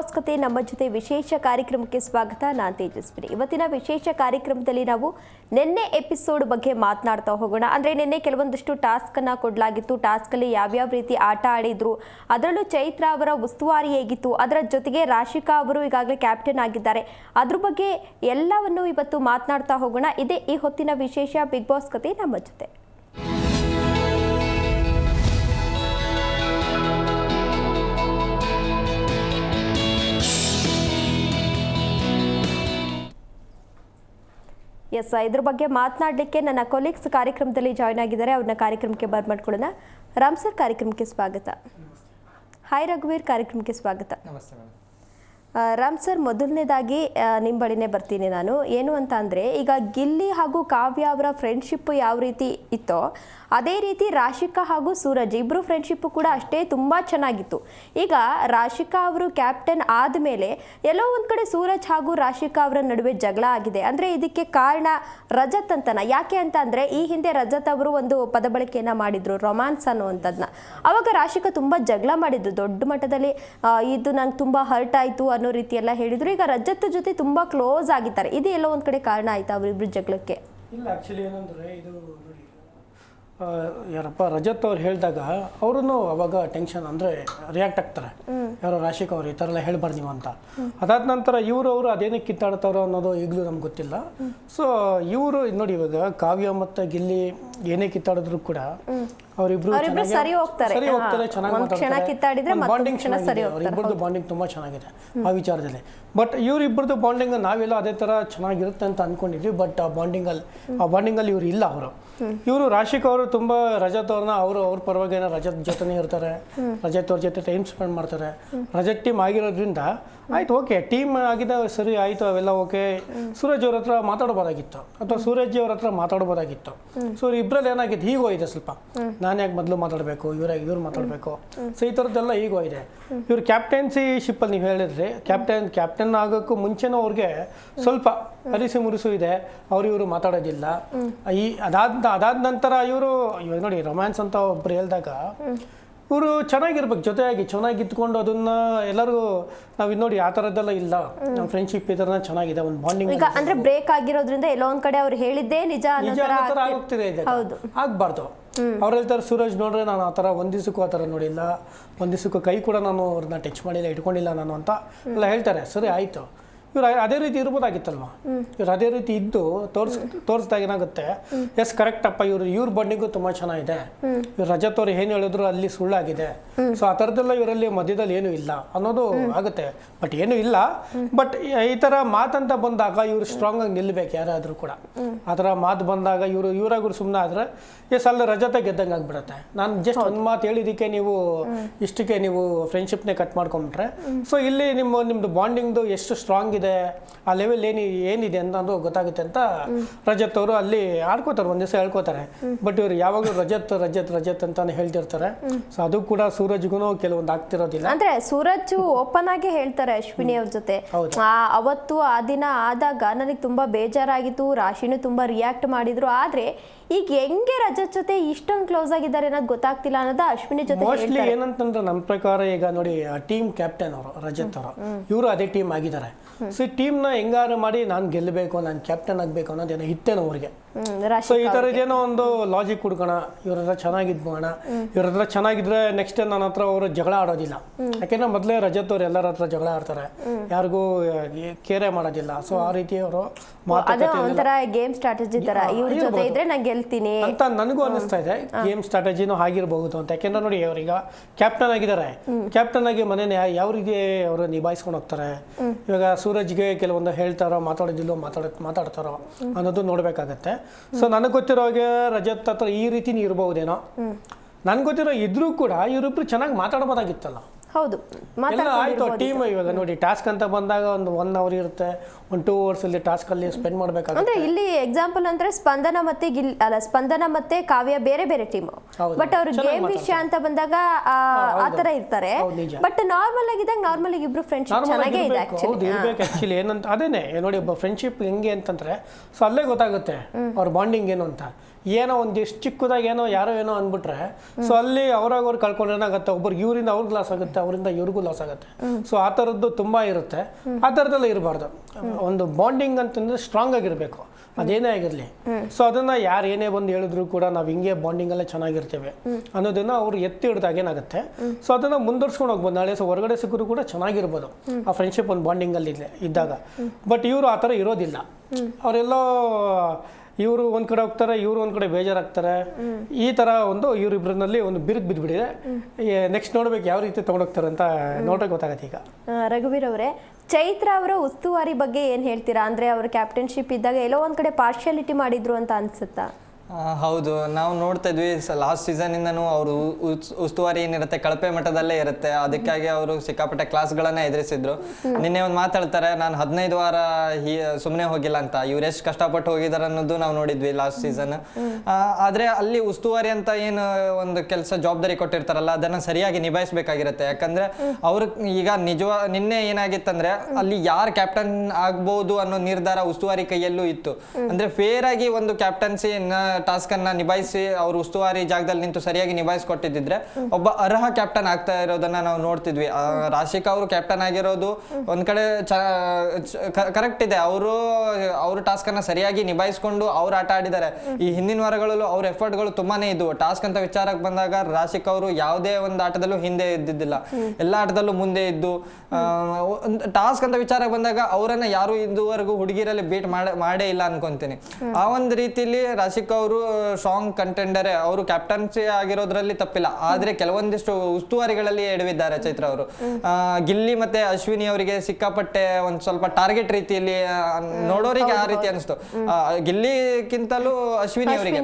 ಕತೆ ನಮ್ಮ ಜೊತೆ ವಿಶೇಷ ಕಾರ್ಯಕ್ರಮಕ್ಕೆ ಸ್ವಾಗತ. ನಾನು ತೇಜಸ್ವಿನಿ. ಇವತ್ತಿನ ವಿಶೇಷ ಕಾರ್ಯಕ್ರಮದಲ್ಲಿ ನಾವು ನಿನ್ನೆ ಎಪಿಸೋಡ್ ಬಗ್ಗೆ ಮಾತನಾಡ್ತಾ ಹೋಗೋಣ. ಅಂದರೆ ನಿನ್ನೆ ಕೆಲವೊಂದಷ್ಟು ಟಾಸ್ಕನ್ನು ಕೊಡಲಾಗಿತ್ತು. ಟಾಸ್ಕಲ್ಲಿ ಯಾವ್ಯಾವ ರೀತಿ ಆಟ ಆಡಿದ್ರು, ಅದರಲ್ಲೂ ಚೈತ್ರ ಅವರ ಉಸ್ತುವಾರಿ ಹೇಗಿತ್ತು, ಅದರ ಜೊತೆಗೆ ರಾಶಿಕಾ ಅವರು ಈಗಾಗಲೇ ಕ್ಯಾಪ್ಟನ್ ಆಗಿದ್ದಾರೆ. ಅದ್ರ ಬಗ್ಗೆ ಎಲ್ಲವನ್ನು ಇವತ್ತು ಮಾತನಾಡ್ತಾ ಹೋಗೋಣ. ಇದೇ ಈ ಹೊತ್ತಿನ ವಿಶೇಷ ಬಿಗ್ ಬಾಸ್ ಕತೆ ನಮ್ಮ ಜೊತೆ. ಎಸ್ ಇದ್ರ ಬಗ್ಗೆ ಮಾತನಾಡಲಿಕ್ಕೆ ನನ್ನ ಕೊಲೀಗ್ಸ್ ಕಾರ್ಯಕ್ರಮದಲ್ಲಿ ಜಾಯ್ನ್ ಆಗಿದ್ದಾರೆ. ಅವ್ರನ್ನ ಕಾರ್ಯಕ್ರಮಕ್ಕೆ ಬರ್ ಮಾಡ್ಕೊಳ್ಳೋಣ. ರಾಮ್ ಸರ್, ಕಾರ್ಯಕ್ರಮಕ್ಕೆ ಸ್ವಾಗತ. ಹಾಯ್ ರಘುವೀರ್, ಕಾರ್ಯಕ್ರಮಕ್ಕೆ ಸ್ವಾಗತ. ನಮಸ್ತೆ ರಾಮ್ ಸರ್, ಮೊದಲನೇದಾಗಿ ನಿಮ್ಮ ಬಳಿನೇ ಬರ್ತೀನಿ ನಾನು. ಏನು ಅಂತ ಅಂದರೆ, ಈಗ ಗಿಲ್ಲಿ ಹಾಗೂ ಕಾವ್ಯ ಅವರ ಫ್ರೆಂಡ್ಶಿಪ್ ಯಾವ ರೀತಿ ಇತ್ತೋ, ಅದೇ ರೀತಿ ರಾಶಿಕಾ ಹಾಗೂ ಸೂರಜ್ ಇಬ್ಬರು ಫ್ರೆಂಡ್ಶಿಪ್ಪು ಕೂಡ ಅಷ್ಟೇ ತುಂಬ ಚೆನ್ನಾಗಿತ್ತು. ಈಗ ರಾಶಿಕಾ ಅವರು ಕ್ಯಾಪ್ಟನ್ ಆದಮೇಲೆ ಎಲ್ಲೋ ಒಂದು ಕಡೆ ಸೂರಜ್ ಹಾಗೂ ರಾಶಿಕಾ ಅವರ ನಡುವೆ ಜಗಳ ಆಗಿದೆ. ಅಂದರೆ ಇದಕ್ಕೆ ಕಾರಣ ರಜತ್ ಅಂತನ? ಯಾಕೆ ಅಂತ ಅಂದರೆ, ಈ ಹಿಂದೆ ರಜತ್ ಅವರು ಒಂದು ಪದ ಬಳಕೆಯನ್ನು ಮಾಡಿದರು ರೊಮ್ಯಾನ್ಸ್ ಅನ್ನುವಂಥದ್ದನ್ನ ಅವಾಗ ರಾಶಿಕಾ ತುಂಬ ಜಗಳ ಮಾಡಿದ್ರು. ದೊಡ್ಡ ಮಟ್ಟದಲ್ಲಿ ಇದು ನಂಗೆ ತುಂಬ ಹರ್ಟ್ ಆಯಿತು ಅನ್ನೋ ರೀತಿ ಎಲ್ಲ ಹೇಳಿದ್ರು. ಈಗ ರಜತ್ ಜೊತೆ ತುಂಬಾ ಕ್ಲೋಸ್ ಆಗಿದ್ದಾರೆ. ಇದು ಎಲ್ಲೋ ಒಂದ್ ಕಡೆ ಕಾರಣ ಆಯ್ತಾ ಅವರಿಬ್ರು ಜಗಳಕ್ಕೆ? ಇಲ್ಲ ಆ್ಯಕ್ಚುಲಿ ಏನಂದರೆ ಇದು ನೋಡಿ ಯಾರಪ್ಪ ರಜತ್ ಅವ್ರು ಹೇಳಿದಾಗ ಅವ್ರೂ ಅವಾಗ ಟೆನ್ಷನ್ ಅಂದರೆ ರಿಯಾಕ್ಟ್ ಆಗ್ತಾರೆ. ಯಾರೋ ರಾಶಿಕ್ ಅವ್ರು ಈ ಥರ ಎಲ್ಲ ಹೇಳ್ಬಾರ್ದು ನೀವು ಅಂತ. ಅದಾದ ನಂತರ ಇವರು ಅವರು ಅದೇನಕ್ಕೆ ಕಿತ್ತಾಡ್ತಾರೋ ಅನ್ನೋದು ಈಗಲೂ ನಮ್ಗೆ ಗೊತ್ತಿಲ್ಲ. ಸೊ ಇವರು ನೋಡಿ ಇವಾಗ ಕಾವ್ಯ ಮತ್ತು ಗಿಲ್ಲಿ ಏನೇ ಕಿತ್ತಾಡಿದ್ರು ಕೂಡ ಅವರಿಬ್ರು ಅವರಿಬ್ರು ಸರಿ ಹೋಗ್ತಾರೆ. ಸರಿ ಹೋಗ್ತಾರೆ ಚೆನ್ನಾಗಿ ಕ್ಷಣ ಕಿತ್ತಾಡಿದ್ರೆ ಬಾಂಡಿಂಗ್ ಸರಿ ಹೋಗ್ತಾರೆ. ಅವರಿಬ್ಬರದ್ದು ಬಾಂಡಿಂಗ್ ತುಂಬ ಚೆನ್ನಾಗಿದೆ ಆ ವಿಚಾರದಲ್ಲಿ. ಬಟ್ ಇವರಿಬ್ಬರದ್ದು ಬಾಂಡಿಂಗ್ ನಾವೆಲ್ಲ ಅದೇ ತರ ಚೆನ್ನಾಗಿರುತ್ತೆ ಅಂತ ಅನ್ಕೊಂಡಿದ್ವಿ. ಬಟ್ ಆ ಬಾಂಡಿಂಗಲ್ಲಿ ಆ ಬಾಂಡಿಂಗಲ್ಲಿ ಇವ್ರು ಇಲ್ಲ ಅವರು. ಇವರು ರಾಶಿಕ್ ಅವರು ತುಂಬಾ ರಜತ್ ಅವ್ರನ್ನ ಅವರು ಅವ್ರ ಪರವಾಗಿ ಏನೋ ರಜತ್ ಜೊತೆನೇ ಇರ್ತಾರೆ. ರಜತ್ ಅವ್ರ ಜೊತೆ ಟೈಮ್ ಸ್ಪೆಂಡ್ ಮಾಡ್ತಾರೆ. ರಜತ್ ಟೀಮ್ ಆಗಿರೋದ್ರಿಂದ ಆಯ್ತು ಓಕೆ ಟೀಮ್ ಆಗಿದ ಸರಿ ಆಯ್ತು ಅವೆಲ್ಲ ಓಕೆ ಸೂರಜ್ ಅವ್ರ ಹತ್ರ ಮಾತಾಡ್ಬೋದಾಗಿತ್ತು. ಅಥವಾ ಸೂರಜ್ ಅವ್ರ ಹತ್ರ ಮಾತಾಡ್ಬೋದಾಗಿತ್ತು. ಸೊ ಇಬ್ರಲ್ಲಿ ಏನಾಗಿತ್ತು? ಹೀಗೋ ಇದೆ ಸ್ವಲ್ಪ. ನಾನು ಯಾಕೆ ಮೊದಲು ಮಾತಾಡಬೇಕು ಇವ್ರ ಇವ್ರು ಮಾತಾಡಬೇಕು. ಸೊ ಈ ಥರದ್ದೆಲ್ಲ ಈಗ ಇದೆ. ಇವ್ರು ಕ್ಯಾಪ್ಟೆನ್ಸಿ ಶಿಪ್ಪಲ್ಲಿ ನೀವು ಹೇಳಿದ್ರಿ. ಕ್ಯಾಪ್ಟನ್ ಕ್ಯಾಪ್ಟನ್ ಆಗೋಕ್ಕೂ ಮುಂಚೆನೂ ಅವ್ರಿಗೆ ಸ್ವಲ್ಪ ಅರಿಸು ಮುರಿಸು ಇದೆ. ಅವ್ರು ಇವರು ಮಾತಾಡೋದಿಲ್ಲ. ಈ ಅದಾದ ಅದಾದ ನಂತರ ಇವರು ಇವಾಗ ನೋಡಿ ರೊಮ್ಯಾನ್ಸ್ ಅಂತ ಒಬ್ರು ಹೇಳಿದಾಗ ಇವರು ಚೆನ್ನಾಗಿರ್ಬೇಕು. ಜೊತೆಯಾಗಿ ಚೆನ್ನಾಗಿ ಇದ್ಕೊಂಡು ಅದನ್ನ ಎಲ್ಲರೂ ನಾವು ನೋಡಿ ಆ ಥರದ್ದೆಲ್ಲ ಇಲ್ಲ. ನಮ್ಮ ಫ್ರೆಂಡ್ಶಿಪ್ ಈ ಥರ ಚೆನ್ನಾಗಿದೆ. ಒಂದು ಬಾಂಡಿಂಗ್ ಈಗ ಅಂದ್ರೆ ಬ್ರೇಕ್ ಆಗಿರೋದ್ರಿಂದ ಎಲ್ಲೋ ಒಂದ್ ಕಡೆ ಅವ್ರು ಹೇಳಿದ್ದೇ ನಿಜ ಆಗ್ತಿದೆ ನಿಜ ಥರ ಥರ ಆಗ್ತಿ- ಆಗೋಗ್ತಿದೆ ಈಗ. ಹೌದು. ಆಗ್ಬಾರ್ದು. ಅವ್ರು ಹೇಳ್ತಾರೆ ಸೂರಜ್ ನೋಡ್ರೆ ನಾನು ಆ ಥರ ಒಂದ್ ದಿವಸಕ್ಕೂ ಆ ಥರ ನೋಡಿಲ್ಲ. ಒಂದ್ ದಿವಸಕ್ಕೂ ಕೈ ಕೂಡ ನಾನು ಅವ್ರನ್ನ ಟಚ್ ಮಾಡಿಲ್ಲ ಇಟ್ಕೊಂಡಿಲ್ಲ ನಾನು ಅಂತ. ಎಲ್ಲ ಹೇಳ್ತಾರೆ ಸರಿ ಆಯ್ತು. ಇವ್ರು ಅದೇ ರೀತಿ ಇರ್ಬೋದಾಗಿತ್ತಲ್ವಾ? ಇವ್ರು ಅದೇ ರೀತಿ ಇದ್ದು ತೋರ್ಸ್ ತೋರಿಸ್ದಾಗ ಏನಾಗುತ್ತೆ ಎಸ್ ಕರೆಕ್ಟ್ ಅಪ್ಪ ಇವ್ರು ಇವ್ರ ಬಣ್ಣಿಗೂ ತುಂಬಾ ಚೆನ್ನಾಗಿದೆ. ಇವ್ರು ರಜತ್ ಅವ್ರು ಏನು ಹೇಳಿದ್ರು ಅಲ್ಲಿ ಸುಳ್ಳಾಗಿದೆ. ಸೊ ಆ ಥರದ್ದೆಲ್ಲ ಇವರಲ್ಲಿ ಮಧ್ಯದಲ್ಲಿ ಏನೂ ಇಲ್ಲ ಅನ್ನೋದು ಆಗುತ್ತೆ. ಬಟ್ ಏನೂ ಇಲ್ಲ. ಬಟ್ ಈ ಥರ ಮಾತಂತ ಬಂದಾಗ ಇವ್ರು ಸ್ಟ್ರಾಂಗ್ ಆಗಿ ನಿಲ್ಬೇಕು ಯಾರಾದರೂ ಕೂಡ. ಆ ಥರ ಮಾತು ಬಂದಾಗ ಇವರು ಇವರಾಗ ಸುಮ್ಮನೆ ಆದ್ರೆ ಎಸ್ ಅಲ್ಲಿ ರಜತ ಗೆದ್ದಂಗೆ ಆಗ್ಬಿಡುತ್ತೆ. ನಾನು ಜಸ್ಟ್ ಒಂದು ಮಾತು ಹೇಳಿದ್ದಕ್ಕೆ ನೀವು ಇಷ್ಟಕ್ಕೆ ನೀವು ಫ್ರೆಂಡ್ಶಿಪ್ನೇ ಕಟ್ ಮಾಡ್ಕೊಂಬಿಟ್ರೆ. ಸೊ ಇಲ್ಲಿ ನಿಮ್ಮ ನಿಮ್ದು ಬಾಂಡಿಂಗ್ದು ಎಷ್ಟು ಸ್ಟ್ರಾಂಗ್ ಇದೆ ಆ ಲೆವೆಲ್ ಏನಿ ಏನಿದೆ ಅನ್ನೋದು ಗೊತ್ತಾಗುತ್ತೆ ಅಂತ ರಜತ್ ಅವರು ಅಲ್ಲಿ ಆಡ್ಕೋತಾರೆ ಒಂದ್ ದಿವಸ ಹೇಳ್ಕೋತಾರೆ. ಬಟ್ ಇವ್ರು ಯಾವಾಗಲೂ ರಜತ್ ರಜತ್ ರಜತ್ ಅಂತಾನೆ ಹೇಳ್ತಿರ್ತಾರೆ. ಸೊ ಅದು ಕೂಡ ಸೂರಜ್ಗೂ ಕೆಲವೊಂದು ಆಗ್ತಿರೋದಿಲ್ಲ. ಅಂದ್ರೆ ಸೂರಜ್ ಓಪನ್ ಆಗಿ ಹೇಳ್ತಾರೆ ಅಶ್ವಿನಿ ಅವ್ರ ಜೊತೆ. ಅವತ್ತು ಆ ದಿನ ಆದಾಗ ನನಗೆ ತುಂಬಾ ಬೇಜಾರಾಗಿತ್ತು ರಾಶಿನೂ ತುಂಬಾ ರಿಯಾಕ್ಟ್ ಮಾಡಿದ್ರು. ಆದ್ರೆ ಈಗ ಹೆಂಗೆ ರಜತ್ ಜೊತೆ ಇಷ್ಟೊಂದು ಕ್ಲೋಸ್ ಆಗಿದ್ದಾರೆ ಅನ್ನೋದು ಗೊತ್ತಾಗ್ತಿಲ್ಲ ಅನ್ನೋದು ಅಶ್ವಿನಿ ಜೊತೆ ಮೋಸ್ಟ್ಲಿ ಹೇಳ್ತಾರೆ. ಏನಂತಂದ್ರೆ ನಮ್ಮ ಪ್ರಕಾರ ಈಗ ನೋಡಿ ಟೀಮ್ ಕ್ಯಾಪ್ಟನ್ ಅವರು ರಜತ್ ಅವರು ಇವರು ಅದೇ ಟೀಮ್ ಆಗಿದ್ದಾರೆ. ಸೊ ಈ ಟೀಮ್ನ ಹೆಂಗಾರು ಮಾಡಿ ನಾನು ಗೆಲ್ಲಬೇಕು ನಾನು ಕ್ಯಾಪ್ಟನ್ ಆಗಬೇಕು ಅನ್ನೋದೇನೋ ಇತ್ತೇನೋ ಅವ್ರಿಗೆ ಸೊ ಈ ಥರದ್ದೇನೋ ಒಂದು ಲಾಜಿಕ್ ಹುಡ್ಕೋಣ ಇವ್ರ ಹತ್ರ ಚೆನ್ನಾಗಿದ್ಬೋಣ ಇವ್ರ ಹತ್ರ ಚೆನ್ನಾಗಿದ್ರೆ ನೆಕ್ಸ್ಟ್ ನನ್ನ ಹತ್ರ ಅವರು ಜಗಳ ಆಡೋದಿಲ್ಲ. ಯಾಕೆಂದ್ರೆ ಮೊದಲೇ ರಜತ್ ಅವ್ರು ಎಲ್ಲರ ಹತ್ರ ಜಗಳ ಆಡ್ತಾರೆ. ಯಾರಿಗೂ ಕೇರೆ ಮಾಡೋದಿಲ್ಲ. ಸೊ ಆ ರೀತಿ ಅವರು ಒಂಥರ ಗೇಮ್ ಸ್ಟ್ರಾಟಜಿ ತರ. ಇವ್ರ ಜೊತೆ ಇದ್ರೆ ನಾನು ಗೆಲ್ತೀನಿ. ಅಂತ ನನಗೂ ಅನಿಸ್ತಾ ಇದೆ. ಗೇಮ್ ಸ್ಟ್ರಾಟಜಿನೂ ಆಗಿರಬಹುದು ಅಂತ. ಯಾಕೆಂದ್ರೆ ನೋಡಿ ಅವ್ರೀಗ ಕ್ಯಾಪ್ಟನ್ ಆಗಿದ್ದಾರೆ. ಕ್ಯಾಪ್ಟನ್ ಆಗಿ ಮನೇನ ಯಾವ್ರಿಗೆ ಯಾವ ರೀತಿ ಅವರು ನಿಭಾಯಿಸ್ಕೊಂಡು ಹೋಗ್ತಾರೆ? ಇವಾಗ ಸೂರಜ್ಗೆ ಕೆಲವೊಂದು ಹೇಳ್ತಾರೋ ಮಾತಾಡೋದಿಲ್ಲೋ ಮಾತಾಡ ಮಾತಾಡ್ತಾರೋ ಅನ್ನೋದು ನೋಡ್ಬೇಕಾಗತ್ತೆ. ಸೊ ನನಗೆ ಗೊತ್ತಿರೋ ಹಾಗೆ ರಜತ್ ಹತ್ರ ಈ ರೀತಿ ಇರಬಹುದೇನೋ. ನನ್ಗೆ ಗೊತ್ತಿರೋ ಇದ್ರೂ ಕೂಡ ಇವರಿಬ್ರು ಚೆನ್ನಾಗಿ ಮಾತಾಡ್ಬೋದಾಗಿತ್ತಲ್ಲ. ಹೌದು. ಆಯ್ತು ಟೀಮ್ ಇವಾಗ ನೋಡಿ ಟಾಸ್ಕ್ ಅಂತ ಬಂದಾಗ ಒಂದು ಒನ್ ಅವರ್ ಇರುತ್ತೆ. ಒಂದು ಟೂ ಅವರ್ಸ್ ಅಲ್ಲಿ ಟಾಸ್ಕ್ ಅಲ್ಲಿ ಸ್ಪೆಂಡ್ ಮಾಡ್ಬೇಕಾಗುತ್ತೆ. ಅಂದ್ರೆ ಇಲ್ಲಿ ಎಕ್ಸಾಂಪಲ್ ಅಂದ್ರೆ ಸ್ಪಂದನ ಮತ್ತೆ ಗಿಲ್ ಅಲ್ಲ ಸ್ಪಂದನ ಮತ್ತೆ ಕಾವ್ಯ ಬೇರೆ ಬೇರೆ ಟೀಮ್ ಹೌದು. ಬಟ್ ಅವ್ರ ಚೆನ್ನಾಗ್ ಗೇಮ್ ವಿಷಯ ಅಂತ ಬಂದಾಗ ಆ ಆ ತರ ಇರ್ತಾರೆ. ಹೌದು, ನಿಜ. ಬಟ್ ನಾರ್ಮಲ್ ಆಗಿದ್ದಾಗ ನಾರ್ಮಲ್ ಆಗಿ ಇಬ್ರು ಫ್ರೆಂಡ್ಶಿಪ್ ನಾರ್ಮಲ್ ಚೆನ್ನಾಗೇ ಇದೆ ಇರಬೇಕು. ಹೌದು ಆಕ್ಚುಲಿ ಇರ್ಬೇಕು ಆ್ಯಕ್ಚುಲಿ ಏನಂತ ಅದೇನೆ ನೋಡಿ ಒಬ್ಬ ಫ್ರೆಂಡ್ಶಿಪ್ ಹೆಂಗೆ ಅಂತಂದ್ರೆ ಸೊ ಅಲ್ಲೇ ಗೊತ್ತಾಗುತ್ತೆ ಅವ್ರ ಬಾಂಡಿಂಗ್ ಏನು ಅಂತ. ಏನೋ ಒಂದು ಎಷ್ಟು ಚಿಕ್ಕದಾಗಿ ಏನೋ ಯಾರೋ ಏನೋ ಅಂದ್ಬಿಟ್ರೆ ಸೊ ಅಲ್ಲಿ ಅವ್ರಾಗ ಅವ್ರು ಕಳ್ಕೊಂಡ್ರೆ ಏನಾಗುತ್ತೆ? ಒಬ್ರಿಗೆ ಇವರಿಂದ ಅವ್ರಿಗೆ ಲಾಸ್ ಆಗುತ್ತೆ ಅವರಿಂದ ಇವ್ರಿಗೂ ಲಾಸ್ ಆಗುತ್ತೆ. ಸೊ ಆ ಥರದ್ದು ತುಂಬ ಇರುತ್ತೆ. ಆ ಥರದ್ದೆಲ್ಲ ಇರಬಾರ್ದು. ಒಂದು ಬಾಂಡಿಂಗ್ ಅಂತಂದ್ರೆ ಸ್ಟ್ರಾಂಗ್ ಆಗಿರಬೇಕು. ಅದೇನೇ ಆಗಿರಲಿ. ಸೊ ಅದನ್ನ ಯಾರು ಏನೇ ಬಂದು ಹೇಳಿದ್ರು ಕೂಡ ನಾವು ಹಿಂಗೆ ಬಾಂಡಿಂಗ್ ಎಲ್ಲ ಚೆನ್ನಾಗಿರ್ತೇವೆ ಅನ್ನೋದನ್ನ ಅವ್ರು ಎತ್ತಿ ಹಿಡಿದಾಗ ಏನಾಗುತ್ತೆ? ಸೊ ಅದನ್ನ ಮುಂದುವರ್ಸ್ಕೊಂಡು ಹೋಗ್ಬೋದು. ನಾಳೆ ಸೊ ಹೊರಗಡೆ ಸಿಕ್ಕರು ಕೂಡ ಚೆನ್ನಾಗಿರ್ಬೋದು. ಆ ಫ್ರೆಂಡ್ಶಿಪ್ ಒಂದು ಬಾಂಡಿಂಗ್ ಅಲ್ಲಿ ಇದ್ದಾಗ. ಬಟ್ ಇವರು ಆ ಥರ ಇರೋದಿಲ್ಲ. ಅವರೆಲ್ಲೋ ಇವರು ಒಂದ್ ಕಡೆ ಹೋಗ್ತಾರೆ, ಇವರು ಒಂದ್ ಕಡೆ ಬೇಜಾರಾಗ್ತಾರೆ. ಈ ತರ ಒಂದು ಇವರಿಬ್ಬರಲ್ಲಿ ಒಂದು ಬಿರುಕು ಬಿದ್ದುಬಿಟ್ಟಿದೆ ನೆಕ್ಸ್ಟ್ ನೋಡ್ಬೇಕು ಯಾವ ರೀತಿ ತಗೊಂಡೋಗ್ತಾರೆ ಅಂತ ನೋಡೋಕೆ ಗೊತ್ತಾಗತ್ತೆ ಈಗ. ರಘುವೀರ್ ಅವರೇ, ಚೈತ್ರ ಅವರ ಉಸ್ತುವಾರಿ ಬಗ್ಗೆ ಏನ್ ಹೇಳ್ತೀರಾ? ಅಂದ್ರೆ ಅವ್ರ ಕ್ಯಾಪ್ಟನ್ಶಿಪ್ ಇದ್ದಾಗ ಎಲ್ಲೋ ಒಂದ್ ಕಡೆ ಪಾರ್ಶಿಯಾಲಿಟಿ ಮಾಡಿದ್ರು ಅಂತ ಅನ್ಸುತ್ತಾ? ಹೌದು. ನಾವು ನೋಡ್ತಾ ಇದ್ವಿ ಲಾಸ್ಟ್ ಸೀಸನಿಂದನೂ ಅವರು ಉಸ್ತುವಾರಿ ಏನಿರುತ್ತೆ ಕಳಪೆ ಮಟ್ಟದಲ್ಲೇ ಇರುತ್ತೆ. ಅದಕ್ಕಾಗಿ ಅವರು ಸಿಕ್ಕಾಪಟ್ಟೆ ಕ್ಲಾಸ್ಗಳನ್ನ ಎದುರಿಸಿದ್ರು. ನಿನ್ನೆ ಒಂದು ಮಾತಾಡ್ತಾರೆ ನಾನು ಹದಿನೈದು ವಾರ ಸುಮ್ಮನೆ ಹೋಗಿಲ್ಲ ಅಂತ. ಇವ್ರು ಎಷ್ಟು ಕಷ್ಟಪಟ್ಟು ಹೋಗಿದಾರೆ ಅನ್ನೋದು ನಾವು ನೋಡಿದ್ವಿ ಲಾಸ್ಟ್ ಸೀಸನ್ ಆದ್ರೆ ಅಲ್ಲಿ ಉಸ್ತುವಾರಿ ಅಂತ ಏನು ಒಂದು ಕೆಲಸ ಜವಾಬ್ದಾರಿ ಕೊಟ್ಟಿರ್ತಾರಲ್ಲ ಅದನ್ನ ಸರಿಯಾಗಿ ನಿಭಾಯಿಸಬೇಕಾಗಿರುತ್ತೆ. ಯಾಕಂದ್ರೆ ಅವ್ರ ಈಗ ನಿಜವ ನಿನ್ನೆ ಏನಾಗಿತ್ತಂದ್ರೆ ಅಲ್ಲಿ ಯಾರು ಕ್ಯಾಪ್ಟನ್ ಆಗ್ಬೋದು ಅನ್ನೋ ನಿರ್ಧಾರ ಉಸ್ತುವಾರಿ ಕೈಯಲ್ಲೂ ಇತ್ತು. ಅಂದ್ರೆ ಫೇರ್ ಆಗಿ ಒಂದು ಕ್ಯಾಪ್ಟನ್ಸಿ ಟಾಸ್ಕ್ ಅನ್ನ ನಿಭಾಯಿಸಿ ಅವ್ರು ಉಸ್ತುವಾರಿ ಜಾಗದಲ್ಲಿ ನಿಂತು ಸರಿಯಾಗಿ ನಿಭಾಯಿಸ್ಕೊಟ್ಟಿದ್ರೆ ಒಬ್ಬ ಅರ್ಹ ಕ್ಯಾಪ್ಟನ್ ಆಗ್ತಾ ಇರೋದನ್ನ ನಾವು ನೋಡ್ತಿದ್ವಿ. ರಾಶಿಕಾ ಅವರು ಕ್ಯಾಪ್ಟನ್ ಆಗಿರೋದು ಒಂದ್ ಕಡೆ ಕರೆಕ್ಟ್ ಇದೆ. ಅವರು ಅವ್ರ ಟಾಸ್ಕ್ ಅನ್ನ ಸರಿಯಾಗಿ ನಿಭಾಯಿಸ್ಕೊಂಡು ಅವ್ರು ಆಟ ಆಡಿದ್ದಾರೆ. ಈ ಹಿಂದಿನ ವಾರಗಳಲ್ಲೂ ಅವ್ರ ಎಫರ್ಟ್ಗಳು ತುಂಬಾನೇ ಇದ್ವು. ಟಾಸ್ಕ್ ಅಂತ ವಿಚಾರಕ್ಕೆ ಬಂದಾಗ ರಾಶಿಕ್ ಅವರು ಯಾವುದೇ ಒಂದು ಆಟದಲ್ಲೂ ಹಿಂದೆ ಇದ್ದಿದ್ದಿಲ್ಲ. ಎಲ್ಲ ಆಟದಲ್ಲೂ ಮುಂದೆ ಇದ್ದು ಟಾಸ್ಕ್ ಅಂತ ವಿಚಾರಕ್ಕೆ ಬಂದಾಗ ಅವರನ್ನ ಯಾರು ಇದುವರೆಗೂ ಹುಡುಗಿರಲ್ಲಿ ಬೀಟ್ ಮಾಡೇ ಇಲ್ಲ ಅನ್ಕೊಂತೀನಿ. ಆ ಒಂದು ರೀತಿಲಿ ರಾಶಿಕ್ ಅವರು ಸ್ಟ್ರಾಂಗ್ ಕಂಟೆಂಡರೇ ಅವರು ಕ್ಯಾಪ್ಟನ್ಸಿ ಆಗಿರೋದ್ರಲ್ಲಿ ತಪ್ಪಿಲ್ಲ. ಆದ್ರೆ ಕೆಲವೊಂದಿಷ್ಟು ಉಸ್ತುವಾರಿಗಳಲ್ಲಿ ಎಡವಿದ್ದಾರೆ ಚೈತ್ರ ಅವರು. ಗಿಲ್ಲಿ ಮತ್ತೆ ಅಶ್ವಿನಿ ಅವರಿಗೆ ಸಿಕ್ಕಾಪಟ್ಟೆ ಒಂದ್ ಸ್ವಲ್ಪ ಟಾರ್ಗೆಟ್ ರೀತಿಯಲ್ಲಿ ನೋಡೋರಿಗೆ ಆ ರೀತಿ ಅನಿಸ್ತು. ಗಿಲ್ಲಿಗಿಂತಲೂ ಅಶ್ವಿನಿ ಅವರಿಗೆ.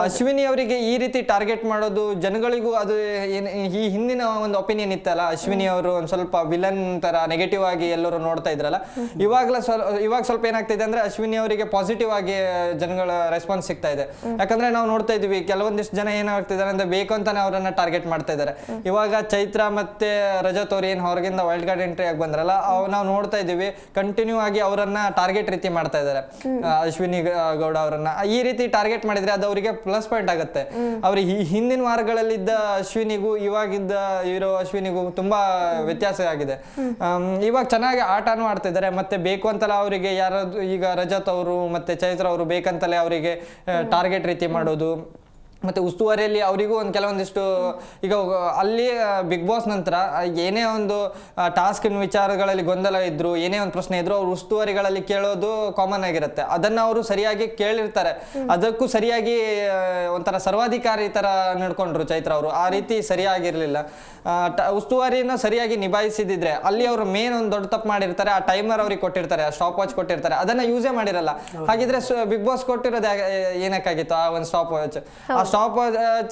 ಅಶ್ವಿನಿ ಅವರಿಗೆ ಈ ರೀತಿ ಟಾರ್ಗೆಟ್ ಮಾಡೋದು ಜನಗಳಿಗೂ ಅದು ಏನ್- ಈ ಹಿಂದಿನ ಒಂದು ಒಪಿನಿಯನ್ ಇತ್ತಲ್ಲ ಅಶ್ವಿನಿ ಅವರು ಒಂದ್ ಸ್ವಲ್ಪ ವಿಲನ್ ತರ ನೆಗೆಟಿವ್ ಆಗಿ ಎಲ್ಲರೂ ನೋಡ್ತಾ ಇದ್ರಲ್ಲ. ಇವಾಗಲ ಇವಾಗ ಸ್ವಲ್ಪ ಏನಾಗ್ತಿದೆ ಅಂದ್ರೆ ಅಶ್ವಿನಿ ಅವರಿಗೆ ಪಾಸಿಟಿವ್ ಆಗಿ ಜನಗಳ ರೆಸ್ಪಾನ್ಸ್ ಸಿಗ್ತಾ ಇದೆ. ಯಾಕಂದ್ರೆ ನಾವು ನೋಡ್ತಾ ಇದೀವಿ ಕೆಲವೊಂದಿಷ್ಟು ಜನ ಏನಾಗ್ತಿದ್ದಾರೆ ಅಂದ್ರೆ ಬೇಕು ಅಂತಾನೆ ಅವರನ್ನ ಟಾರ್ಗೆಟ್ ಮಾಡ್ತಾ ಇದ್ದಾರೆ. ಇವಾಗ ಚೈತ್ರ ಮತ್ತೆ ರಜತ್ ಅವ್ರು ಏನ್ ಹೊರಗಿಂದ ವೈಲ್ಡ್ ಗಾರ್ಡ್ ಎಂಟ್ರಿ ಆಗಿ ಬಂದ್ರಲ್ಲ, ಅವ್ ನಾವು ನೋಡ್ತಾ ಇದೀವಿ ಕಂಟಿನ್ಯೂ ಆಗಿ ಅವರನ್ನ ಟಾರ್ಗೆಟ್ ರೀತಿ ಮಾಡ್ತಾ ಇದ್ದಾರೆ. ಅಶ್ವಿನಿ ಗೌಡ ಅವರನ್ನ. ಈ ರೀತಿ ಟಾರ್ಗೆಟ್ ಮಾಡಿದ್ರೆ ಅದು ಅವರಿಗೆ ಪ್ಲಸ್ ಪಾಯಿಂಟ್ ಆಗುತ್ತೆ. ಅವ್ರ ಈ ಹಿಂದಿನ ವಾರಗಳಲ್ಲಿದ್ದ ಅಶ್ವಿನಿಗೂ, ಇವಾಗಿದ್ದ ಇರೋ ಅಶ್ವಿನಿಗೂ ತುಂಬಾ ವ್ಯತ್ಯಾಸ ಆಗಿದೆ. ಇವಾಗ ಚೆನ್ನಾಗಿ ಆಟನೂ ಆಡ್ತಿದ್ದಾರೆ, ಮತ್ತೆ ಬೇಕು ಅಂತಲೇ ಅವರಿಗೆ ಯಾರಾದ್ರೂ ಈಗ ರಜತ್ ಅವರು ಮತ್ತೆ ಚೈತ್ರ ಅವರು ಬೇಕಂತಲೇ ಅವರಿಗೆ ಟಾರ್ಗೆಟ್ ರೀತಿ ಮಾಡೋದು ಮತ್ತೆ ಉಸ್ತುವಾರಿಯಲ್ಲಿ ಅವರಿಗೂ ಒಂದು ಕೆಲವೊಂದಿಷ್ಟು ಈಗ ಅಲ್ಲಿ ಬಿಗ್ ಬಾಸ್ ನಂತರ ಏನೇ ಒಂದು ಟಾಸ್ಕಿನ ವಿಚಾರಗಳಲ್ಲಿ ಗೊಂದಲ ಇದ್ರು ಏನೇ ಒಂದು ಪ್ರಶ್ನೆ ಇದ್ರು ಅವ್ರು ಉಸ್ತುವಾರಿಗಳಲ್ಲಿ ಕೇಳೋದು ಕಾಮನ್ ಆಗಿರುತ್ತೆ. ಅದನ್ನು ಅವರು ಸರಿಯಾಗಿ ಕೇಳಿರ್ತಾರೆ. ಅದಕ್ಕೂ ಸರಿಯಾಗಿ ಒಂಥರ ಸರ್ವಾಧಿಕಾರಿ ತರ ನಡ್ಕೊಂಡ್ರು ಚೈತ್ರ ಅವರು. ಆ ರೀತಿ ಸರಿಯಾಗಿರಲಿಲ್ಲ. ಉಸ್ತುವಾರಿಯನ್ನು ಉಸ್ತುವಾರಿನ ಸರಿಯಾಗಿ ನಿಭಾಯಿಸಿದ್ರೆ ಅಲ್ಲಿ ಅವರು ಮೇನ್ ಒಂದು ದೊಡ್ಡ ತಪ್ಪು ಮಾಡಿರ್ತಾರೆ ಆ ಟೈಮರ್ ಅವ್ರಿಗೆ ಕೊಟ್ಟಿರ್ತಾರೆ ಆ ಸ್ಟಾಪ್ ವಾಚ್ ಕೊಟ್ಟಿರ್ತಾರೆ. ಅದನ್ನ ಯೂಸೇ ಮಾಡಿರಲ್ಲ. ಹಾಗಿದ್ರೆ ಬಿಗ್ ಬಾಸ್ ಕೊಟ್ಟಿರೋದು ಏನಕ್ಕಾಗಿತ್ತು ಆ ಒಂದು ಸ್ಟಾಪ್ ವಾಚ್ ಸ್ಟಾಪ್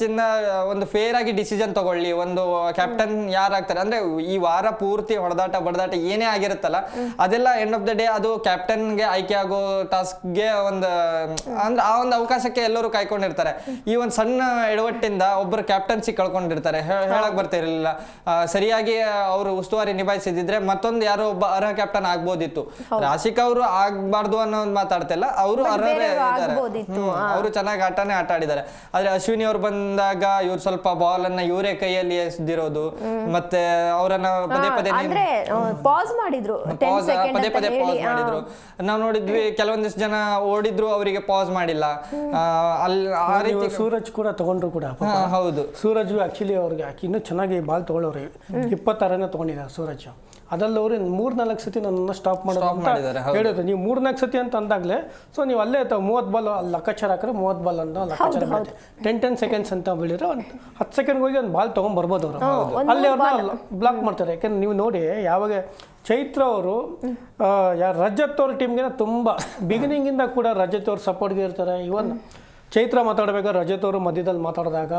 ಚಿನ್ನ ಇಂದ ಒಂದು ಫೇರ್ ಆಗಿ ಡಿಸಿಷನ್ ತಗೊಳ್ಳಿ. ಒಂದು ಕ್ಯಾಪ್ಟನ್ ಯಾರಾಗ್ತಾರೆ ಅಂದ್ರೆ ಈ ವಾರ ಪೂರ್ತಿ ಹೊಡೆದಾಟ ಬಡದಾಟ ಏನೇ ಆಗಿರುತ್ತಲ್ಲ ಅದೆಲ್ಲ ಎಂಡ್ ಆಫ್ ದ ಡೇ ಅದು ಕ್ಯಾಪ್ಟನ್ಗೆ ಆಯ್ಕೆ ಆಗೋ ಟಾಸ್ಕ್ಗೆ ಒಂದು ಅಂದ್ರೆ ಆ ಒಂದು ಅವಕಾಶಕ್ಕೆ ಎಲ್ಲರೂ ಕಾಯ್ಕೊಂಡಿರ್ತಾರೆ. ಈ ಒಂದು ಸಣ್ಣ ಎಡವಟ್ಟಿಂದ ಒಬ್ಬರು ಕ್ಯಾಪ್ಟನ್ಸಿ ಕಳ್ಕೊಂಡಿರ್ತಾರೆ. ಹೇಳಕ್ ಬರ್ತಿರಲಿಲ್ಲ. ಸರಿಯಾಗಿ ಅವರು ಉಸ್ತುವಾರಿ ನಿಭಾಯಿಸಿದ್ರೆ ಮತ್ತೊಂದು ಯಾರೋ ಒಬ್ಬ ಅರ್ಹ ಕ್ಯಾಪ್ಟನ್ ಆಗ್ಬೋದಿತ್ತು. ರಾಶಿಕ್ ಅವರು ಆಗ್ಬಾರ್ದು ಅನ್ನೋ ಒಂದು ಮಾತಾಡ್ತಿಲ್ಲ ಅವರು ಅರ್ಹರೇ ಇದ್ದಾರೆ. ಅವರು ಚೆನ್ನಾಗಿ ಆಟನೇ ಆಟ ಆಡಿದ್ದಾರೆ ಆದ್ರೆ ಅಶ್ವಿನಿ ಅವ್ರು ಬಂದಾಗ ಇವ್ರು ಸ್ವಲ್ಪ ಬಾಲ್ ಅನ್ನ ಇವರೇ ಕೈಯಲ್ಲಿ ಎಸ್ದಿರೋದು. ಮತ್ತೆ ಅವರನ್ನ ಪದೇ ಪದೇ ಅಂದ್ರೆ ಪಾಸ್ ಮಾಡಿದ್ರು. ಟೆನ್ Pause, ಸೆಕೆಂಡ್ ಪದೇ ಪದೇ ಪಾಸ್ ಮಾಡಿದ್ರು. ನಾವು ನೋಡಿದ್ವಿ ಕೆಲವೊಂದಿಷ್ಟು ಜನ ಓಡಿದ್ರು ಅವರಿಗೆ ಪಾಸ್ ಮಾಡಿಲ್ಲ. ಆ, ಅಲ್ಲಿ ಆ ರೀತಿ ಸೂರಜ್ ಕೂಡ ತಗೊಂಡ್ರು ಕೂಡ ಪಾಪ. ಹಾ, ಹೌದು. ಸೂರಜ್ ಆಕ್ಚುಲಿ ಅವ್ರಿಗೆ ಆಕೆ ಇನ್ನೂ ಚೆನ್ನಾಗಿ ಬಾಲ್ ತಗೊಳ್ಳೋರು. ಇಪ್ಪತ್ತಾರನೇ ತಗೊಂಡಿದ್ದಾರೆ ಸೂರಜ್. ಅದ್ರಲ್ಲಿ ಅವ್ರು ಮೂರ್ನಾಲ್ಕು ಸತಿ ನನ್ನ ಸ್ಟಾಪ್ ಮಾಡೋದು Stop ಅಂತ ಮಾಡಿದ್ದಾರೆ. ಹೇಳಿದ್ರು. ನೀವು ಮೂರ್ನಾಲ್ಕು ಸತಿ ಅಂತ ಅಂದಾಗಲೇ ಸೊ ನೀವು ಅಲ್ಲೇ ಮೂವತ್ತು ಬಾಲ್ ಲಕ್ಕಚಾರ ಹಾಕಿದ್ರೆ ಮೂವತ್ತು ಬಾಲ್ ಅಂತ ಲಕ್ಕಚಾರ ಟೆನ್ ಟೆನ್ ಸೆಕೆಂಡ್ಸ್ ಅಂತ ಬೆಳಿದ್ರೆ ಒಂದು ಹತ್ತು ಸೆಕೆಂಡ್ ಹೋಗಿ ಒಂದು ಬಾಲ್ ತೊಗೊಂಡ್ ಬರ್ಬೋದು ಅವರು. ಅಲ್ಲಿ ಅವ್ರನ್ನ ಬ್ಲಾಕ್ ಮಾಡ್ತಾರೆ. ಯಾಕಂದ್ರೆ ನೀವು ನೋಡಿ ಯಾವಾಗ ಚೈತ್ರ ಅವರು ಯಾರು ರಜತ್ ಅವ್ರ ಟೀಮ್ಗೆ ತುಂಬ ಬಿಗಿನಿಂಗಿಂದ ಕೂಡ ರಜತ್ ಅವ್ರ ಸಪೋರ್ಟ್ಗೆ ಇರ್ತಾರೆ. ಇವನ್ ಚೈತ್ರ ಮಾತಾಡಬೇಕು? ರಜತ್ ಅವರು ಮಧ್ಯದಲ್ಲಿ ಮಾತಾಡಿದಾಗ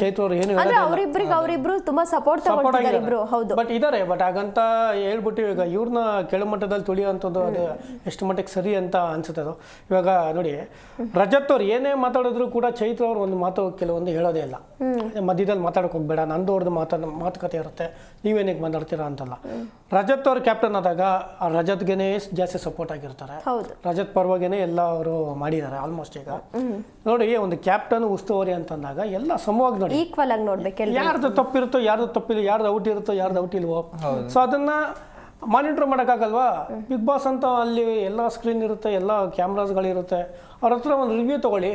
ಚೈತ್ರ ಅವರು ಏನು ಅಂದ್ರೆ ಅವರಿಬ್ರಿಗೆ ಅವರಿಬ್ರು ತುಂಬಾ ಸಪೋರ್ಟ್ ತಗೊಳ್ತಿದ್ದಾರೆ ಇಬ್ರು. ಹೌದು. ಬಟ್ ಇದಾರೆ ಬಟ್ ಹಾಗಂತ ಹೇಳ್ಬಿಟ್ಟು ಇವಾಗ ಇವ್ರನ್ನ ಕೆಳಮಟ್ಟದಲ್ಲಿ ತುಳಿಯುವಂಥದ್ದು ಅದು ಎಷ್ಟು ಮಟ್ಟಕ್ಕೆ ಸರಿ ಅಂತ ಅನ್ಸುತ್ತೆ ಅದು. ಇವಾಗ ನೋಡಿ ರಜತ್ ಅವ್ರು ಏನೇ ಮಾತಾಡಿದ್ರು ಕೂಡ ಚೈತ್ರ ಅವ್ರು ಒಂದು ಮಾತು ಕೆಲವೊಂದು ಹೇಳೋದೇ ಇಲ್ಲ. ಮಧ್ಯದಲ್ಲಿ ಮಾತಾಡಕ್ ಹೋಗ್ಬೇಡ ನಂದು ಅವ್ರದ್ದು ಮಾತಾಡ ಮಾತುಕತೆ ಇರುತ್ತೆ ನೀವೇನಕ್ಕೆ ಮಾತಾಡ್ತೀರಾ ಅಂತಲ್ಲ. ರಜತ್ ಅವ್ರು ಕ್ಯಾಪ್ಟನ್ ಆದಾಗ ಆ ರಜತ್ಗೆನೆ ಜಾಸ್ತಿ ಸಪೋರ್ಟ್ ಆಗಿರ್ತಾರೆ. ರಜತ್ ಪರವಾಗಿನೇ ಎಲ್ಲ ಅವರು ಮಾಡಿದ್ದಾರೆ ಆಲ್ಮೋಸ್ಟ್ ಈಗ. ನೋಡಿ ಒಂದು ಕ್ಯಾಪ್ಟನ್ ಉಸ್ತುವಾರಿ ಅಂತಂದಾಗ ಎಲ್ಲ ಸಮವಾಗಿ ನೋಡಿ. ಈಕ್ವಲ್ ಆಗಿ ನೋಡ್ಬೇಕು ಯಾರ್ದು ತಪ್ಪಿರುತ್ತೋ ಯಾರ್ದು ತಪ್ಪಿಲ್ಲ ಯಾರ್ದು ಔಟ್ ಇರುತ್ತೋ ಯಾರ್ದು ಔಟ್ ಇಲ್ವೋ. ಸೊ ಅದನ್ನ ಮಾನಿಟರ್ ಮಾಡೋಕ್ಕಾಗಲ್ವಾ? ಬಿಗ್ ಬಾಸ್ ಅಂತ ಅಲ್ಲಿ ಎಲ್ಲ ಸ್ಕ್ರೀನ್ ಇರುತ್ತೆ ಎಲ್ಲ ಕ್ಯಾಮ್ರಾಸ್ಗಳಿರುತ್ತೆ ಅವ್ರ ಹತ್ರ ಒಂದು ರಿವ್ಯೂ ತಗೊಳ್ಳಿ.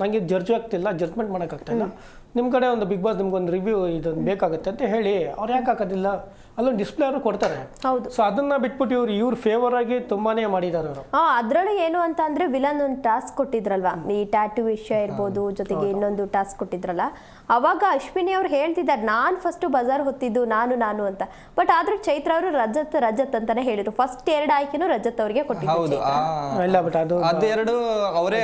ನನಗೆ ಜಡ್ಜ್ ಆಗ್ತಿಲ್ಲ ಜಡ್ಜ್ಮೆಂಟ್ ಮಾಡೋಕ್ಕಾಗ್ತಿಲ್ಲ ನಿಮ್ಮ ಕಡೆ ಒಂದು ಬಿಗ್ ಬಾಸ್ ನಿಮ್ಗೊಂದು ರಿವ್ಯೂ ಇದೊಂದು ಬೇಕಾಗುತ್ತೆ ಅಂತ ಹೇಳಿ ಅವ್ರು ಯಾಕೆ ಹಾಕೋದಿಲ್ಲ? ಅಲ್ಲೊಂದು ಡಿಸ್ಪ್ಲೇ ಅವರು ಕೊಡ್ತಾರೆ. ಹೌದು. ಸೊ ಅದನ್ನ ಬಿಟ್ಬಿಟ್ಟು ಇವ್ರು ಇವ್ರ ಫೇವರ್ ಆಗಿ ತುಂಬಾನೇ ಮಾಡಿದ್ದಾರೆ ಅವರು. ಹಾ ಅದರಲ್ಲಿ ಏನು ಅಂತ ಅಂದ್ರೆ ವಿಲನ್ ಒಂದು ಟಾಸ್ಕ್ ಕೊಟ್ಟಿದ್ರಲ್ವಾ? ಈ ಟ್ಯಾಟು ವಿಷಯ ಇರ್ಬೋದು ಜೊತೆಗೆ ಇನ್ನೊಂದು ಟಾಸ್ಕ್ ಕೊಟ್ಟಿದ್ರಲ್ಲ. ಅವಾಗ ಅಶ್ವಿನಿ ಅವ್ರು ಹೇಳ್ತಿದ್ದಾರೆ ನಾನು ಫಸ್ಟ್ ಬಜಾರ್ ಹೊತ್ತಿದ್ದು ನಾನು ನಾನು ಅಂತ. ಬಟ್ ಆದ್ರೂ ಚೈತ್ರ ಅವರು ರಜತ್ ರಜತ್ ಅಂತಾನೆ ಹೇಳಿದ್ರು. ಫಸ್ಟ್ ಎರಡು ಆಯ್ಕೆನೂ ರಜತ್ ಅವರಿಗೆ ಕೊಟ್ಟಿದ್ದು ಹೌದು ಆ ಇಲ್ಲ ಬಟ್ ಅದು ಅದೆರಡು ಅವರೇ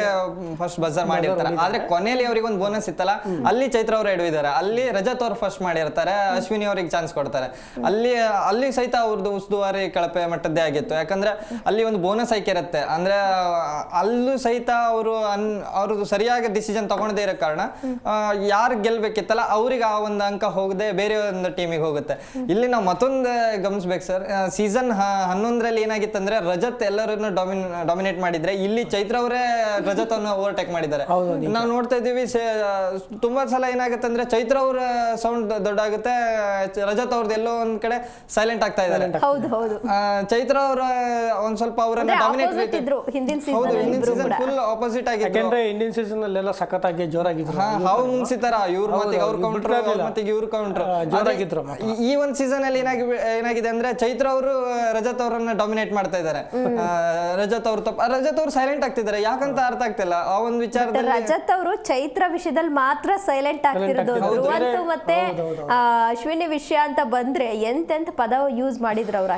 ಫಸ್ಟ್ ಬಜಾರ್ ಮಾಡಿರ್ತಾರೆ. ಆದ್ರೆ ಕೊನೆಯಲ್ಲಿ ಅವ್ರಿಗೆ ಒಂದು ಬೋನಸ್ ಇತ್ತಲ್ಲ ಅಲ್ಲಿ ಚೈತ್ರ ಅವ್ರು ಇದ್ದಾರೆ ಅಲ್ಲಿ ರಜತ್ ಅವ್ರು ಫಸ್ಟ್ ಮಾಡಿರ್ತಾರೆ ಅಶ್ವಿನಿ ಅವ್ರಿಗೆ ಚಾನ್ಸ್ ಕೊಡ್ತಾರೆ. ಅಲ್ಲಿ ಅಲ್ಲಿ ಸಹಿತ ಅವ್ರದ್ದು ಉಸ್ತುವಾರಿ ಕಳಪೆ ಮಟ್ಟದ್ದೇ ಆಗಿತ್ತು. ಯಾಕಂದ್ರೆ ಅಲ್ಲಿ ಒಂದು ಬೋನಸ್ ಆಯ್ಕೆ ಇರುತ್ತೆ. ಅಂದ್ರೆ ಅಲ್ಲೂ ಸಹಿತ ಅವರು ಅನ್ ಅವ್ರದ್ದು ಸರಿಯಾಗಿ ಡಿಸಿಷನ್ ತಗೊಂಡದೇ ಇರೋ ಕಾರಣ ಯಾರು ಗೆಲ್ಬೇಕಿತ್ತಲ್ಲ ಅವ್ರಿಗೆ ಆ ಒಂದು ಅಂಕ ಹೋಗದೆ ಬೇರೆ ಒಂದು ಟೀಮಿಗೆ ಹೋಗುತ್ತೆ. ಇಲ್ಲಿ ನಾವು ಮತ್ತೊಂದು ಗಮನಿಸ್ಬೇಕು ಸರ್ ಸೀಸನ್ ಹನ್ನೊಂದರಲ್ಲಿ ಏನಾಗಿತ್ತಂದ್ರೆ ರಜತ್ ಎಲ್ಲರನ್ನು ಡಾಮಿನ್ ಡಾಮಿನೇಟ್ ಮಾಡಿದ್ರೆ ಇಲ್ಲಿ ಚೈತ್ರ ಅವರೇ ರಜತ್ ಅನ್ನು ಓವರ್ಟೇಕ್ ಮಾಡಿದ್ದಾರೆ ನಾವು ನೋಡ್ತಾ ಇದೀವಿ ತುಂಬಾ ಸಲ ಏನಾಗುತ್ತೆ ಅಂದ್ರೆ ಚೈತ್ರ ಅವ್ರ ಸೌಂಡ್ ದೊಡ್ಡ ಆಗುತ್ತೆ ರಜತ್ ಅವ್ರದ್ದು ಎಲ್ಲೋ ಒಂದ್ ಕಡೆ ಸೈಲೆಂಟ್ ಆಗ್ತಾ ಇದ್ದಾರೆ. ಹೌದು ಹೌದು. ಆ, ಚೈತ್ರ ಅವರ ಒಂದ್ ಸ್ವಲ್ಪ ಅವರನ್ನ ಡಾಮಿನೇಟ್ ಹಿಂದಿನ ಹೌದು ಸೀಸನ್ ಹಿಂದಿನ ಸೀಸನ್ ಫುಲ್ ಆಪೋಸಿಟ್ ಆಗಿ ಯಾಕಂದ್ರೆ ಇಂಡಿಯನ್ ಸೀಸನ್ ಅಲ್ಲೆಲ್ಲ ಸಖತ್ತಾಗಿ ಜೋರಾಗಿದ್ರು. ಹಾ, ಹಾವು ಮುಂಗ್ಸಿತಾರ ಇವ್ರ ಮತ್ತಿಗೆ ಅವ್ರ ಇವ್ರು ಕೌಂಟರ್ ಮತ್ತೆ ಇವ್ರ ಕೌಂಟರ್ ಜೋರಾಗಿದ್ರು ಈ ಒಂದ್ ಸೀಸನ್ ಅಲ್ಲಿ ಏನಾಗಿ ಏನಾಗಿದೆ ಅಂದ್ರೆ ಚೈತ್ರ ಅವರು ರಜತ್ ಅವರನ್ನ ಡಾಮಿನೇಟ್ ಮಾಡ್ತಾ ಇದ್ದಾರೆ ಆ, ರಜತ್ ಅವ್ರು ತಪ್ಪ ರಜತ್ ಅವರು ಸೈಲೆಂಟ್ ಆಗ್ತಿದ್ದಾರೆ ಯಾಕಂತ ಅರ್ಥ ಆಗ್ತಿಲ್ಲ? ಆ ಒಂದ್ ವಿಚಾರದಲ್ಲಿ ರಜತ್ ಅವರು ಚೈತ್ರ ವಿಷಯದಲ್ಲಿ ಮಾತ್ರ ಸೈಲೆಂಟ್ ಆಗ್ತಿರೋದು. ಧ್ರುವಂತು ಮತ್ತೆ ಆ, ಅಶ್ವಿನಿ ವಿಷಯ ಅಂತ ಬಂದ್ರೆ ಎಂತೆಂತ ಪದ ಯೂಸ್ ಮಾಡಿದ್ರು ಅವ್ರ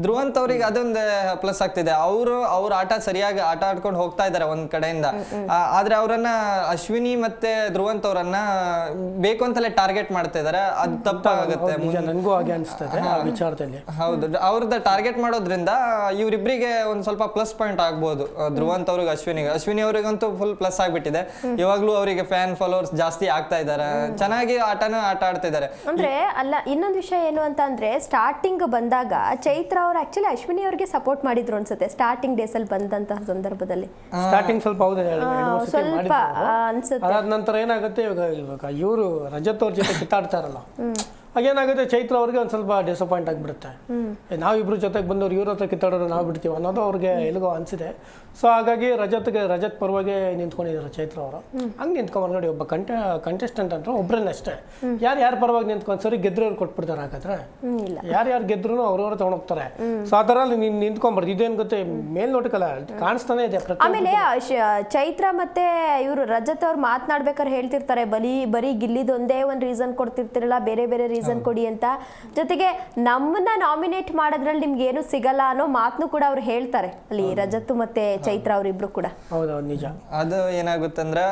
ಧ್ರುವಂತ್ ಅವ್ರಿಗೆ ಅದೊಂದು ಪ್ಲಸ್ ಆಗ್ತಿದೆ. ಅವರು ಅವ್ರ ಆಟ ಸರಿಯಾಗಿ ಆಟ ಆಡ್ಕೊಂಡು ಹೋಗ್ತಾ ಇದ್ದಾರೆ ಒಂದ್ ಕಡೆಯಿಂದ. ಆದ್ರೆ ಅವರನ್ನ ಅಶ್ವಿನಿ ಮತ್ತೆ ಧ್ರುವಂತ್ ಅವರನ್ನ ಬೇಕು ಅಂತಲೇ ಟಾರ್ಗೆಟ್ ಮಾಡ್ತಾ ಇದಾರೆ ಅದ್ ತಪ್ಪಾಗುತ್ತೆ. ನನಗೂ ಹಾಗೆ ಅನಿಸ್ತದೆ ಆ ವಿಚಾರದಲ್ಲಿ. ಹೌದು ಅವ್ರದ್ದು ಟಾರ್ಗೆಟ್ ಮಾಡೋದ್ರಿಂದ ಇವರಿಬ್ಬರಿಗೆ ಒಂದ್ ಸ್ವಲ್ಪ ಪ್ಲಸ್ ಪಾಯಿಂಟ್ ಆಗ್ಬೋದು. ಧ್ರುವಂತ ಅವ್ರಿಗೆ ಅಶ್ವಿನಿಗೆ. ಅಶ್ವಿನಿ ಅವರಿಗಂತೂ ಫುಲ್ ಪ್ಲಸ್ ಆಗ್ಬಿಟ್ಟಿದೆ. ಇವಾಗ್ಲೂ ಅವರಿಗೆ ಫ್ಯಾನ್ ಫಾಲೋವರ್ಸ್ ಜಾಸ್ತಿ ಆಗ್ತಾ ಇದ್ದಾರೆ ಚೆನ್ನಾಗಿ ಆಟನ ಆಟ ಆಡ್ತಾ ಇದ್ದಾರೆ ಅಂದ್ರೆ ಅಲ್ಲ ಇನ್ನೊಂದು ವಿಷಯ ಏನು ಅಂತ ಅಂದ್ರೆ ಸ್ಟಾರ್ಟಿಂಗ್ ಬಂದಾಗ ಚೈತ್ರ ಅವ್ರು ಆಕ್ಚುಲಿ ಅಶ್ವಿನಿ ಅವ್ರಿಗೆ ಸಪೋರ್ಟ್ ಮಾಡಿದ್ರು ಅನ್ಸುತ್ತೆ ಸ್ಟಾರ್ಟಿಂಗ್ ಡೇಸ್ ಅಲ್ಲಿ ಬಂದಂತಹ ಸಂದರ್ಭದಲ್ಲಿ. ಸ್ಟಾರ್ಟಿಂಗ್ ಸ್ವಲ್ಪ ಹೌದು ಸ್ವಲ್ಪ ಅನ್ಸುತ್ತೆ. ಅದಾದ ನಂತರ ಏನಾಗುತ್ತೆ ಇವಾಗ ಇವಾಗ ಇವರು ರಜತ್ ಅವ್ರ ಜೊತೆ ಕಿತ್ತಾಡ್ತಾರಲ್ಲ ಹಾಗೇನಾಗುತ್ತೆ ಚೈತ್ರ ಅವ್ರಿಗೆ ಒಂದು ಸ್ವಲ್ಪ ಡಿಸಪಾಯಿಂಟ್ ಆಗಿಬಿಡುತ್ತೆ. ನಾವಿಬ್ರು ಜೊತೆಗೆ ಬಂದವ್ರು ಇವ್ರ ಹತ್ರ ಕಿತ್ತಾಡೋರು ನಾವು ಬಿಡ್ತೀವಿ ಅನ್ನೋದು ಅವ್ರಿಗೆ ಎಲ್ಲಿಗೋ ಅನಿಸಿದೆ. ಸೊ ಹಾಗಾಗಿ ರಜತ್ಗೆ ರಜತ್ ಪರವಾಗಿ ನಿಂತ್ಕೊಂಡಿದ್ದಾರೆ ಚೈತ್ರ ಅವರು. ಹಂಗೆ ನಿಂತ್ಕೊಂಡು ನೋಡಿ ಒಬ್ಬ ಕಂಟೆ ಕಂಟೆಸ್ಟೆಂಟ್ ಅಂದ್ರೆ ಒಬ್ರನ್ನ ಅಷ್ಟೇ. ಯಾರು ಯಾರ ಪರವಾಗಿ ನಿಂತ್ಕೊಂಡು ಸರಿ ಗೆದ್ರವ್ರು ಕೊಟ್ಬಿಡ್ತಾರೆ ಹಾಗಾದ್ರೆ? ಯಾರ್ಯಾರು ಇಲ್ಲ. ಯಾರು ಯಾರು ಗೆದ್ರು ಅವ್ರವ್ರು ತಗೊಂಡೋಗ್ತಾರೆ ಸೊ ಆ ಥರ ಅಲ್ಲಿ ನೀನು ನಿಂತ್ಕೊಂಬಾರ್ದು ಇದೇನು ನೋಟಕಲ್ಲ ಮೇಲ್ನೋಟಕ್ಕಲ್ಲ ಕಾಣಿಸ್ತಾನೆ ಇದೆ ಆಮೇಲೆ ಚೈತ್ರ ಮತ್ತೆ ಇವರು ರಜತ್ ಅವ್ರು ಮಾತನಾಡ್ಬೇಕಾದ್ರೆ ಹೇಳ್ತಿರ್ತಾರೆ ಬಲಿ ಬರೀ ಗಿಲ್ಲಿದೊಂದೇ ಒಂದು ರೀಸನ್ ಕೊಡ್ತಿರ್ತಿರಲ್ಲ ಬೇರೆ ಬೇರೆ ರೀಸನ್ ಕೊಡಿ ಅಂತ. ಜೊತೆಗೆ ನಮ್ಮನ್ನ ನಾಮಿನೇಟ್ ಮಾಡೋದ್ರಲ್ಲಿ ನಿಮ್ಗೆ ಏನು ಸಿಗಲ್ಲ ಅನ್ನೋ ಮಾತನ್ನು ಕೂಡ ಅವ್ರು ಹೇಳ್ತಾರೆ. ಅಲ್ಲಿ ರಜತ್ ಮತ್ತೆ ಚೈತ್ರ ಅವರಿಬ್ರು ಕೂಡ. ಹೌದೌದು ನಿಜ. ಅದು ಏನಾಗುತ್ತಂದ್ರೆ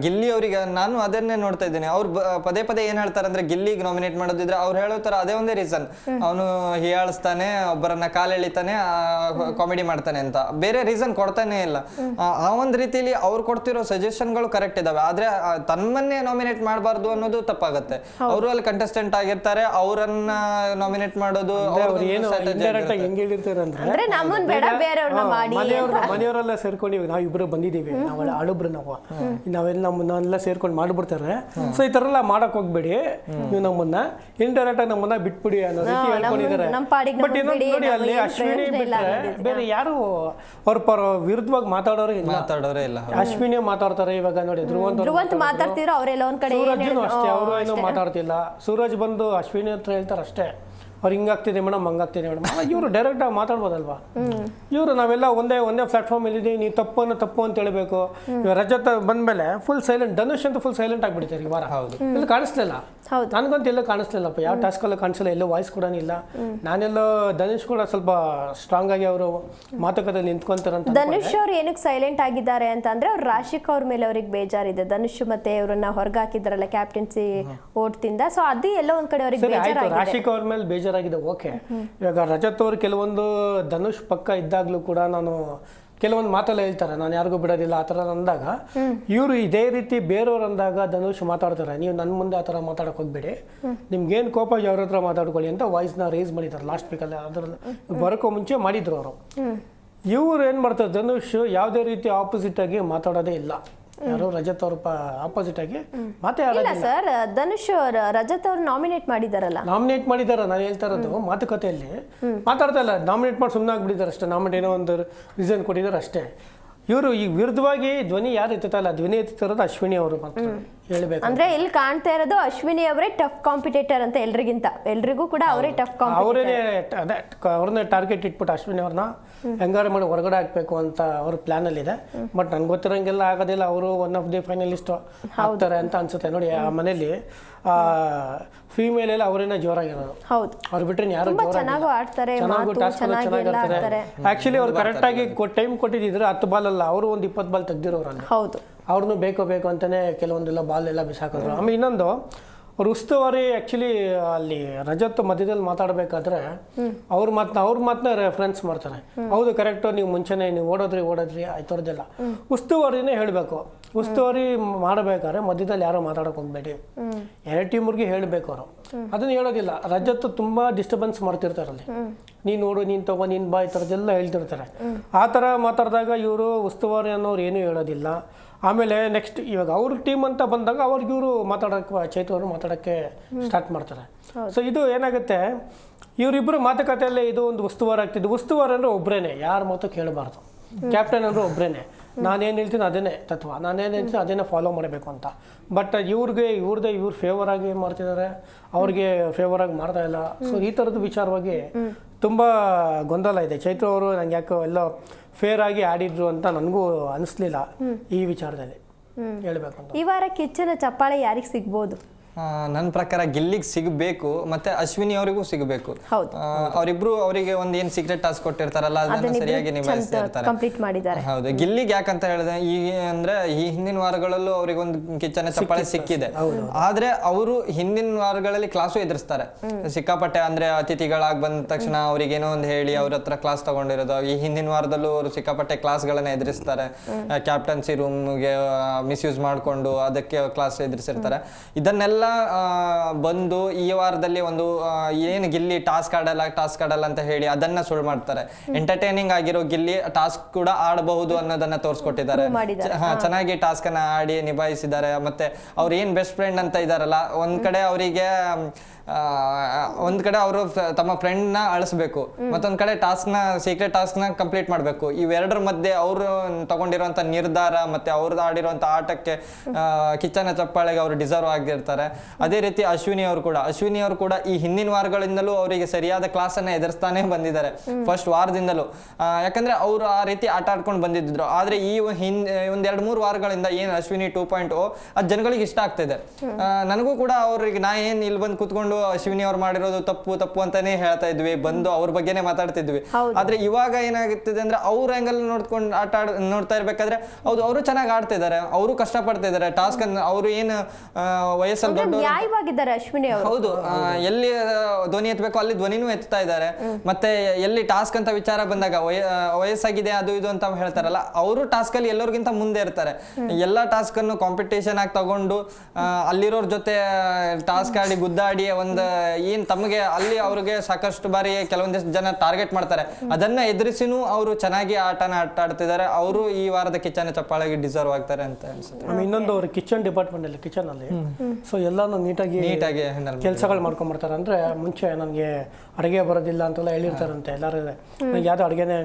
ಗಿಲ್ಲಿ ಅವರಿಗೆ ನಾನು ಅದನ್ನೇ ನೋಡ್ತಾ ಇದ್ದೀನಿ. ಅವ್ರು ಪದೇ ಪದೇ ಏನ್ ಹೇಳ್ತಾರೆ ಅಂದ್ರೆ ಗಿಲ್ಲಿಗೆ ನಾಮಿನೇಟ್ ಮಾಡೋದಿದ್ರೆ ಅವ್ರು ಹೇಳೋ ತರ ಅದೇ ಒಂದೇ ರೀಸನ್ ಅವನು ಹೀಯಾಳಿಸ್ತಾನೆ ಒಬ್ಬರನ್ನ ಕಾಲೆಳಿತಾನೆ ಕಾಮಿಡಿ ಮಾಡ್ತಾನೆ ಅಂತ. ಬೇರೆ ರೀಸನ್ ಕೊಡ್ತಾನೆ ಇಲ್ಲ. ಆ, ಆ ಒಂದ್ ರೀತಿಲಿ ಅವ್ರು ಕೊಡ್ತಿರೋ ಸಜೆಷನ್ಗಳು ಕರೆಕ್ಟ್ ಇದಾವೆ. ಆದ್ರೆ ತಮ್ಮನ್ನೇ ನಾಮಿನೇಟ್ ಮಾಡಬಾರ್ದು ಅನ್ನೋದು ತಪ್ಪಾಗತ್ತೆ. ಅವರು ಅಲ್ಲಿ ಕಂಟೆಸ್ಟೆಂಟ್ ಆಗಿರ್ತಾರೆ ಅವರನ್ನ ನಾಮಿನೇಟ್ ಮಾಡೋದು ಅವ್ರು ಏನು ಇಂಡೈರೆಕ್ಟ್ ಆಗಿ ಹೆಂಗ್ ಹೇಳಿರ್ತಾರೆ ಅಂದ್ರೆ ಅಂದ್ರೆ ನಮ್ಮನ್ ಬೇಡ ಬೇರೆಯವ್ರನ್ನ ಮಾಡಿ ಮನೆಯವ್ರ ಮನೆಯವರೆಲ್ಲ ಸೇರ್ಕೊಂಡು ಇವಾಗ ನಾವು ಇಬ್ರು ಬಂದಿದ್ದೀವಿ ನಾವು ಆಳುಬ್ರು ನಾವು. ನಾವೆಲ್ಲ ನಮ್ಮನ್ನೆಲ್ಲ ಸೇರ್ಕೊಂಡು ಮಾಡ್ಬಿಡ್ತಾರೆ. ಸೊ ಈ ತರ ಎಲ್ಲ ಮಾಡಕ್ ಹೋಗ್ಬೇಡಿ. ನೀವು ನಮ್ಮನ್ನ ಇಂಡೈರೆಕ್ಟ್ ಆಗಿ ನಮ್ಮನ್ನ ಬಿಟ್ಬಿಡಿ ಅನ್ನೋ ರೀತಿ ಹೇಳ್ಕೊಂಡಿದ್ದಾರೆ. ನಮ್ ಪಾಡಿಗೆ ಬಟ್ ಇನ್ನೊಂದು ನೋಡಿ ಅಲ್ಲಿ ಅಶ್ವಿನಿ ಬಿಟ್ರೆ ಬೇರೆ ಯಾರು ಅವ್ರ ಪರ ವಿರುದ್ಧವಾಗಿ ಮಾತಾಡೋರು ಇಲ್ಲ. ಮಾತಾಡೋರೇ ಇಲ್ಲ ಅಶ್ವಿನಿ ಮಾತಾಡ್ತಾರೆ ಇವಾಗ ನೋಡಿ ಧ್ರುವಂತ ಧ್ರುವಂತ್ ಮಾತಾಡ್ತಿದ್ರು ಅವರೆಲ್ಲ ಒಂದ್ ಕಡೆ ಏನ್ ಸೂರಜ್ನು ಅಷ್ಟೇ ಅವರು ಏನೋ ಮಾತಾಡ್ತಿಲ್ಲ. ಸೂರಜ್ ಬಂದು ಅಶ್ವಿನಿ ಹತ್ರ ಹೇಳ್ತಾರೆ ಅಷ್ಟೇ ಅವ್ರು ಹಿಂಗಾಗ್ತಿದೆ ಮೇಡಮ್ ಹಂಗಾಗ್ತಿದೆ ಮೇಡಮ್. ಇವರು ಡೈರೆಕ್ಟ್ ಆಗಿ ಮಾತಾಡ್ಬೋದಲ್ವಾ? ಇವರು ನಾವೆಲ್ಲ ಒಂದೇ ಒಂದೇ ಪ್ಲಾಟ್ಫಾರ್ಮ್ ಅಲ್ಲಿ ಇದೀವಿ ನೀವು ತಪ್ಪು ಅನ್ನೋ ತಪ್ಪು ಅಂತ ಹೇಳಬೇಕು. ಇವಾಗ ರಜತ್ ಬಂದ್ಮೇಲೆ ಫುಲ್ ಸೈಲೆಂಟ್ ಧನುಷ್ ಅಂತ ಫುಲ್ ಸೈಲೆಂಟ್ ಆಗ್ಬಿಡ್ತಾರೆ ಈ ವಾರ. ಇಲ್ಲಿ ಕಾಣಿಸ್ಲಿಲ್ಲ? ಹೌದು. ನನಗಂತೂ ಎಲ್ಲೂ ಕಾಣಿಸ್ಲಿಲ್ಲಪ್ಪ. ಯಾವ ಟಾಸ್ಕಲ್ಲೂ ಕಾಣಿಸಲ್ಲ ಎಲ್ಲೂ ವಾಯ್ಸ್ ಕೂಡ ಇಲ್ಲ. ನಾನೆಲ್ಲೋ ಧನುಷ್ ಕೂಡ ಸ್ವಲ್ಪ ಸ್ಟ್ರಾಂಗ್ ಆಗಿ ಅವರು ಮಾತುಕತೆ ನಿಂತ್ಕೊಂತಾರಂತ ಧನುಷ್ ಅವ್ರು ಏನಕ್ಕೆ ಸೈಲೆಂಟ್ ಆಗಿದ್ದಾರೆ ಅಂತ ಅಂದ್ರೆ ಅವ್ರು ರಾಶಿಕ್ ಅವ್ರ ಮೇಲೆ ಅವ್ರಿಗೆ ಬೇಜಾರಿದೆ. ಧನುಷ್ ಮತ್ತೆ ಇವ್ರನ್ನ ಹೊರಗಾಕಿದ್ರಲ್ಲ ಕ್ಯಾಪ್ಟನ್ಸಿ ಓಟ್ತಿಂದ ಸೊ ಅದು ಎಲ್ಲ ಒಂದ್ ಕಡೆ ಅವ್ರಿಗೆ ಬೇಜಾರಾಗಿದೆ. ರಾಶಿಕ್ ಅವ್ರ ಮೇಲೆ ಬೇಜಾರಾಗಿದೆ ಓಕೆ. ಇವಾಗ ರಜತ್ ಅವ್ರು ಕೆಲವೊಂದು ಧನುಷ್ ಪಕ್ಕ ಇದ್ದಾಗ್ಲೂ ಕೂಡ ನಾನು ಕೆಲವೊಂದು ಮಾತೆಲ್ಲ ಹೇಳ್ತಾರೆ, ನಾನು ಯಾರಿಗೂ ಬಿಡೋದಿಲ್ಲ, ಆ ಥರ ಅಂದಾಗ, ಇವರು ಇದೇ ರೀತಿ ಬೇರೆಯವ್ರು ಅಂದಾಗ ಧನುಷ್ ಮಾತಾಡ್ತಾರೆ, ನೀವು ನನ್ನ ಮುಂದೆ ಆ ಥರ ಮಾತಾಡಕ್ಕೆ ಹೋಗ್ಬೇಡಿ. ನಿಮ್ಗೇನು ಕೋಪ ಅವ್ರ ಹತ್ರ ಮಾತಾಡ್ಕೊಳ್ಳಿ ಅಂತ ವಾಯ್ಸ್ನ ರೇಸ್ ಮಾಡಿದ್ದಾರೆ ಲಾಸ್ಟ್ ವೀಕಲ್ಲಿ ಅದ್ರಲ್ಲಿ ಬರೋಕ್ಕೂ ಮುಂಚೆ ಮಾಡಿದ್ರು ಅವರು. ಇವ್ರು ಏನು ಮಾಡ್ತಾರೆ, ಧನುಷ್ ಯಾವುದೇ ರೀತಿ ಆಪೋಸಿಟ್ ಆಗಿ ಮಾತಾಡೋದೇ ಇಲ್ಲ. ಯಾರೋ ರಜತ್ ಅವ್ರ ಆಪೋಸಿಟ್ ಆಗಿ ಮಾತೇ ಇಲ್ಲ ಆಡೋದಿಲ್ಲ. ಸರ್ ಧನುಷ್ ಅವರು ರಜತ್ ಅವ್ರು ನಾಮಿನೇಟ್ ಮಾಡಿದಾರಲ್ಲ. ನಾಮಿನೇಟ್ ಮಾಡಿದಾರ ನಾನು ಹೇಳ್ತಾ ಇರೋದು ಮಾತುಕತೆಯಲ್ಲಿ. ಮಾತಾಡ್ತಾ ಇಲ್ಲ ನಾಮಿನೇಟ್ ಮಾಡಿ ಸುಮ್ಮನೆ ಆಗ್ಬಿಟ್ಟಿದ್ದಾರೆ ಅಷ್ಟೇ. ನಾಮಿನೇಟ್ ಏನೋ ಒಂದು ರೀಸನ್ ಕೊಟ್ಟಿದ್ದಾರೆ ಅಷ್ಟೇ. ಇವರು ಈ ವಿರುದ್ಧವಾಗಿ ಧ್ವನಿ ಯಾರು ಎತ್ತುತ್ತಲ್ಲ ಧ್ವನಿ ಎತ್ತುತ್ತಿರೋದು ಅಶ್ವಿನಿ ಅವರು ಮಾತ್ರ. ಹೇಳ್ಬೇಕು. ಅಂದ್ರೆ ಇಲ್ಲಿ ಕಾಣ್ತಾ ಇರೋದು ಅಶ್ವಿನಿ ಅವರೇ ಟಫ್ ಕಾಂಪಿಟೇಟರ್ ಅಂತ ಎಲ್ರಿಗಿಂತ. ಎಲ್ರಿಗೂ ಕೂಡ ಅವರೇ ಟಫ್ ಅವರೇ ಅದೇ ಅವ್ರನ್ನೇ ಟಾರ್ಗೆಟ್ ಇಟ್ಬಿಟ್ಟು ಅಶ್ವಿನಿ ಅವ್ರನ್ನ ಹೆಂಗಾರ ಮಾಡಿ ಹೊರಗಡೆ ಹಾಕ್ಬೇಕು ಅಂತ ಅವ್ರ ಪ್ಲಾನ್ ಅಲ್ಲಿ ಇದೆ. ಬಟ್ ನನ್ಗೆ ಗೊತ್ತಿರೋಂಗೆಲ್ಲ ಆಗೋದಿಲ್ಲ. ಅವರು ಒನ್ ಆಫ್ ದಿ ಫೈನಲಿಸ್ಟ್ ಆಗ್ತಾರೆ ಅಂತ ಅನ್ಸುತ್ತೆ. ನೋಡಿ ಆ ಮನೇಲಿ ಫೀಮೇಲ್ ಎಲ್ಲ ಅವರೇನ ಜೋರಾಗಿರೋದು. ಹೌದು. ಅವ್ರು ಬಿಟ್ರೆ ಯಾರು ತುಂಬಾ. ಚೆನ್ನಾಗೂ ಆಡ್ತಾರೆ ಚೆನ್ನಾಗೂ ಮಾತು ಟಾಸ್ಕ್ ಚೆನ್ನಾಗಿ ಚೆನ್ನಾಗಿ ಎಲ್ಲ ಆಡ್ತಾರೆ. ಆಡ್ತಾರೆ. ಆಕ್ಚುಲಿ ಅವ್ರು ಕರೆಕ್ಟ್ ಆಗಿ ಟೈಮ್ ಕೊಟ್ಟಿದ್ರೆ ಹತ್ತು ಬಾಲ್ ಅಲ್ಲ ಅವರು ಒಂದು ಇಪ್ಪತ್ತು ಬಾಲ್ ತೆಗ್ದಿರೋರು ಅಲ್ಲಿ ಹೌದು. ಅವ್ರನ್ನೂ ಬೇಕು ಬೇಕು ಅಂತಾನೆ ಕೆಲವೊಂದೆಲ್ಲ ಬಾಲ್ ಎಲ್ಲ ಬಿಸಾಕಿದ್ರು ಆಮೇಲೆ ಇನ್ನೊಂದು ಉಸ್ತುವಾರಿ ಆ್ಯಕ್ಚುಲಿ ಅಲ್ಲಿ ರಜತ್ ಮಧ್ಯದಲ್ಲಿ ಮಾತಾಡಬೇಕಾದ್ರೆ ಅವ್ರ ಮಾತನ್ನ ಅವ್ರ ಮಾತನ್ನ ರೆಫರೆನ್ಸ್ ಮಾಡ್ತಾರೆ. ಹೌದು ಕರೆಕ್ಟು ನೀವು ಮುಂಚೆನೇ ನೀವು ಓಡೋದ್ರಿ ಓಡೋದ್ರಿ ಆಯ್ತವ್ರದ್ದೆಲ್ಲ ಉಸ್ತುವಾರಿನೇ ಹೇಳಬೇಕು. ಉಸ್ತುವಾರಿ ಮಾಡಬೇಕಾದ್ರೆ ಮಧ್ಯದಲ್ಲಿ ಯಾರೋ ಮಾತಾಡೋಕೆ ಹೋಗ್ಬೇಡಿ. ಎರಡು ಟೀಮ್ರಿಗೆ ಹೇಳಬೇಕು ಅವರು. ಅದನ್ನ ಹೇಳೋದಿಲ್ಲ. ರಜತ್ ತುಂಬ ಡಿಸ್ಟರ್ಬೆನ್ಸ್ ಮಾಡ್ತಿರ್ತಾರೆ ಅಲ್ಲಿ. ನೀನು ನೋಡು ನೀನು ತಗೋ ನೀನು ಬಾ ಈ ಥರದ್ದೆಲ್ಲ ಹೇಳ್ತಿರ್ತಾರೆ. ಆ ಥರ ಮಾತಾಡಿದಾಗ ಇವರು ಉಸ್ತುವಾರಿ ಅನ್ನೋರು ಏನೂ ಹೇಳೋದಿಲ್ಲ. ಆಮೇಲೆ ನೆಕ್ಸ್ಟ್ ಇವಾಗ ಅವ್ರ ಟೀಮ್ ಅಂತ ಬಂದಾಗ ಅವ್ರಿಗೆ ಇವರು ಮಾತಾಡೋಕ್ಕೆ ಚೈತು ಅವರು ಮಾತಾಡೋಕ್ಕೆ ಸ್ಟಾರ್ಟ್ ಮಾಡ್ತಾರೆ. ಸೊ ಇದು ಏನಾಗುತ್ತೆ ಇವರಿಬ್ಬರು ಮಾತುಕತೆಯಲ್ಲೇ ಇದು ಒಂದು ಉಸ್ತುವಾರ ಆಗ್ತಿದ್ದು. ಉಸ್ತುವಾರ ಅಂದರೆ ಒಬ್ಬರೇನೆ ಯಾರ ಮಾತು ಕೇಳಬಾರ್ದು. ಕ್ಯಾಪ್ಟನ್ ಅಂದರೆ ಒಬ್ಬರೇನೆ ನಾನೇನು ಹೇಳ್ತೀನಿ ಅದೇನೇ ತತ್ವ. ನಾನೇನು ಹೇಳ್ತೀನಿ ಅದೇನೇ ಫಾಲೋ ಮಾಡಬೇಕು ಅಂತ. ಬಟ್ ಇವ್ರಿಗೆ ಇವ್ರದೇ ಇವ್ರ ಫೇವರ್ ಆಗಿ ಮಾಡ್ತಿದ್ದಾರೆ ಅವ್ರಿಗೆ ಫೇವರ್ ಆಗಿ ಮಾಡ್ತಾ ಇಲ್ಲ. ಸೊ ಈ ಥರದ ವಿಚಾರವಾಗಿ ತುಂಬ ಗೊಂದಲ ಇದೆ. ಚೈತ್ರ ಅವರು ನಂಗೆ ಯಾಕೋ ಎಲ್ಲ ಫೇರ್ ಆಗಿ ಆಡಿದ್ರು ಅಂತ ನನಗೂ ಅನಿಸ್ಲಿಲ್ಲ ಈ ವಿಚಾರದಲ್ಲಿ. ಹೇಳಬೇಕು ಅಂತ. ಈ ವಾರ ಕಿಚ್ಚನ ಚಪ್ಪಾಳೆ ಯಾರಿಗೆ ಸಿಗ್ಬೋದು? ನನ್ನ ಪ್ರಕಾರ ಗಿಲ್ಲಿಗೆ ಸಿಗಬೇಕು ಮತ್ತೆ ಅಶ್ವಿನಿ ಅವರಿಗೂ ಸಿಗಬೇಕು. ಹೌದು. ಅವರಿಬ್ರು ಅವರಿಗೆ ಒಂದ್ ಏನ್ ಸೀಕ್ರೆಟ್ ಟಾಸ್ಕ್ ಕೊಟ್ಟಿರ್ತಾರಲ್ಲ ಅದನ್ನ ಸರಿಯಾಗಿ ನಿಭಾಯಿಸ್ತಿರ್ತಾರೆ ಕಂಪ್ಲೀಟ್ ಮಾಡಿದ್ದಾರೆ. ಹೌದು. ಗಿಲ್ಲಿಗೆ ಯಾಕಂತ ಹೇಳಿದ್ರೆ ಈ ಅಂದ್ರೆ ಈ ಹಿಂದಿನ ವಾರಗಳಲ್ಲೂ ಅವ್ರಿಗೆ ಒಂದು ಕಿಚ್ಚನ ಚಪ್ಪಾಳೆ ಸಿಕ್ಕಿದೆ. ಆದ್ರೆ ಅವರು ಹಿಂದಿನ ವಾರಗಳಲ್ಲಿ ಕ್ಲಾಸು ಎದುರಿಸ್ತಾರೆ. ಸಿಕ್ಕಾಪಟ್ಟೆ ಅಂದ್ರೆ ಅತಿಥಿಗಳಾಗಿ ಬಂದ ತಕ್ಷಣ ಅವ್ರಿಗೇನೋ ಒಂದು ಹೇಳಿ ಅವ್ರ ಹತ್ರ ಕ್ಲಾಸ್ ತಗೊಂಡಿರೋದು. ಈ ಹಿಂದಿನ ವಾರದಲ್ಲೂ ಅವರು ಸಿಕ್ಕಾಪಟ್ಟೆ ಕ್ಲಾಸ್ಗಳನ್ನ ಎದುರಿಸ್ತಾರೆ. ಕ್ಯಾಪ್ಟನ್ಸಿ ರೂಮ್ಗೆ ಮಿಸ್ಯೂಸ್ ಮಾಡಿಕೊಂಡು ಅದಕ್ಕೆ ಕ್ಲಾಸ್ ಎದುರಿಸಿರ್ತಾರೆ. ಇದನ್ನೆಲ್ಲ ಬಂದು ಈ ವಾರದಲ್ಲಿ ಒಂದು ಏನು ಗಿಲ್ಲಿ ಟಾಸ್ಕ್ ಆಡಲ್ಲ ಟಾಸ್ಕ್ ಆಡಲ್ಲ ಅಂತ ಹೇಳಿ ಅದನ್ನ ಸುಳ್ಳು ಮಾಡ್ತಾರೆ. ಎಂಟರ್ಟೈನಿಂಗ್ ಆಗಿರೋ ಗಿಲ್ಲಿ ಟಾಸ್ಕ್ ಕೂಡ ಆಡಬಹುದು ಅನ್ನೋದನ್ನ ತೋರಿಸ್ಕೊಟ್ಟಿದ್ದಾರೆ. ಹಾ, ಚೆನ್ನಾಗಿ ಟಾಸ್ಕ್ ಅನ್ನ ಆಡಿ ನಿಭಾಯಿಸಿದ್ದಾರೆ. ಮತ್ತೆ ಅವ್ರ ಏನ್ ಬೆಸ್ಟ್ ಫ್ರೆಂಡ್ ಅಂತ ಇದಾರಲ್ಲ ಒಂದ್ ಕಡೆ ಅವರಿಗೆ ಒಂದ್ ಕಡೆ ಅವರು ತಮ್ಮ ಫ್ರೆಂಡ್ನ ಅಳಿಸ್ಬೇಕು ಮತ್ತೊಂದ್ ಕಡೆ ಟಾಸ್ಕ್ನ ಸೀಕ್ರೆಟ್ ಟಾಸ್ಕ್ನ ಕಂಪ್ಲೀಟ್ ಮಾಡ್ಬೇಕು. ಇವೆರಡರ ಮಧ್ಯೆ ಅವರು ತಗೊಂಡಿರುವಂತ ನಿರ್ಧಾರ ಮತ್ತೆ ಅವ್ರದ್ದು ಆಡಿರುವಂತ ಆಟಕ್ಕೆ ಕಿಚ್ಚನ ಚಪ್ಪಾಳೆಗೆ ಅವರು ಡಿಸರ್ವ್ ಆಗಿರ್ತಾರೆ. ಅದೇ ರೀತಿ ಅಶ್ವಿನಿ ಅವರು ಕೂಡ. ಅಶ್ವಿನಿ ಅವರು ಕೂಡ ಈ ಹಿಂದಿನ ವಾರಗಳಿಂದಲೂ ಅವರಿಗೆ ಸರಿಯಾದ ಕ್ಲಾಸ್ ಅನ್ನ ಎದುರಿಸ್ತಾನೆ ಬಂದಿದ್ದಾರೆ. ಫಸ್ಟ್ ವಾರದಿಂದಲೂ. ಯಾಕಂದ್ರೆ ಅವರು ಆ ರೀತಿ ಆಟ ಆಡ್ಕೊಂಡು ಬಂದಿದ್ರು ಆದ್ರೆ ಈ ಹಿಂದ್ ಒಂದ್ ಎರಡ್ ಮೂರು ವಾರಗಳಿಂದ ಏನ್ ಅಶ್ವಿನಿ ಟೂ ಪಾಯಿಂಟ್ ಓ ಅದು ಜನಗಳಿಗೆ ಇಷ್ಟ ಆಗ್ತಿದೆ ನನಗೂ ಕೂಡ ಅವ್ರಿಗೆ ನಾ ಏನ್ ಇಲ್ಲಿ ಬಂದು ಕುತ್ಕೊಂಡು ಅಶ್ವಿನಿ ಅವ್ರು ಮಾಡಿರೋದು ತಪ್ಪು ತಪ್ಪು ಅಂತಾನೆ ಹೇಳ್ತಾ ಇದ್ವಿ. ಬಂದು ಅವ್ರ ಬಗ್ಗೆನೆ ಮಾತಾಡ್ತಿದ್ವಿ. ಆದ್ರೆ ಇವಾಗ ಏನಾಗುತ್ತಿದೆ ಅಂದ್ರೆ ಅವ್ರ ಆಂಗಲ್ ನೋಡ್ಕೊಂಡು ಆಟ ಆಡ್ ನೋಡ್ತಾ ಇರ್ಬೇಕಾದ್ರೆ ಹೌದು ಅವರು ಚೆನ್ನಾಗಿ ಆಡ್ತಿದ್ದಾರೆ. ಅವರು ಕಷ್ಟ ಪಡ್ತಿದ್ದಾರೆ ಟಾಸ್ಕ್ ಅನ್ನು ಅವರು ಏನು ವಯಸ್ಸಲ್ಲಿ ನ್ಯಾಯವಾಗಿದ್ದಾರೆ ಅಶ್ವಿನಿ ಅವರು. ಹೌದು. ಆ, ಎಲ್ಲಿ ಆ, ಧ್ವನಿ ಎತ್ತಬೇಕು ಅಲ್ಲಿ ಧ್ವನಿನೂ ಎತ್ತಾ ಇದ್ದಾರೆ. ಮತ್ತೆ ಎಲ್ಲಿ ಟಾಸ್ಕ್ ಅಂತ ವಿಚಾರ ಬಂದಾಗ ವಯ- ಆ, ವಯಸ್ಸಾಗಿದೆ ಅದು ಇದು ಅಂತ ಹೇಳ್ತಾರಲ್ಲ ಅವರು ಟಾಸ್ಕ್ ಅಲ್ಲಿ ಎಲ್ಲರಿಗಿಂತ ಮುಂದೆ ಇರ್ತಾರೆ. ಎಲ್ಲಾ ಟಾಸ್ಕ್ ಅನ್ನು ಕಾಂಪಿಟೇಷನ್ ಆಗಿ ತಗೊಂಡು ಆ, ಅಲ್ಲಿರೋರ್ ಜೊತೆ ಟಾಸ್ಕ್ ಆಡಿ ಗುದ್ದಾಡಿ ಒಂದ್ ಏನ್ ತಮಗೆ ಅಲ್ಲಿ ಅವ್ರಿಗೆ ಸಾಕಷ್ಟು ಬಾರಿ ಕೆಲವೊಂದಿಷ್ಟು ಜನ ಟಾರ್ಗೆಟ್ ಮಾಡ್ತಾರೆ. ಅದನ್ನ ಎದುರಿಸಿನೂ ಅವರು ಚೆನ್ನಾಗಿ ಆಟನ ಆಟ ಆಡ್ತಿದ್ದಾರೆ. ಅವರು ಈ ವಾರದ ಕಿಚನ್ ಚಪ್ಪಾಳಾಗಿ ಡಿಸರ್ವ್ ಆಗ್ತಾರೆ ಅಂತ ಅನ್ಸುತ್ತೆ. ಆಮೇಲೆ ಇನ್ನೊಂದು ಅವ್ರ ಕಿಚನ್ ಡಿಪಾರ್ಟ್ಮೆಂಟ್ ಅಲ್ಲಿ ಕಿಚನ್ ಅಲ್ಲಿ. ಸೊ ಎಲ್ಲಾನು ನೀಟಾಗಿ ನೀಟಾಗಿ handle ಕೆಲಸಗಳು ಮಾಡ್ಕೊಂಡ್ಬರ್ತಾರೆ ಅಂದ್ರೆ ಮುಂಚೆ ನನಗೆ ಅಡುಗೆ ಬರೋದಿಲ್ಲ ಅಂತೆಲ್ಲ ಹೇಳಿರ್ತಾರಂತೆ. ಎಲ್ಲರೂ ನನಗೆ ಯಾವ್ದು ಅಡುಗೆನೆ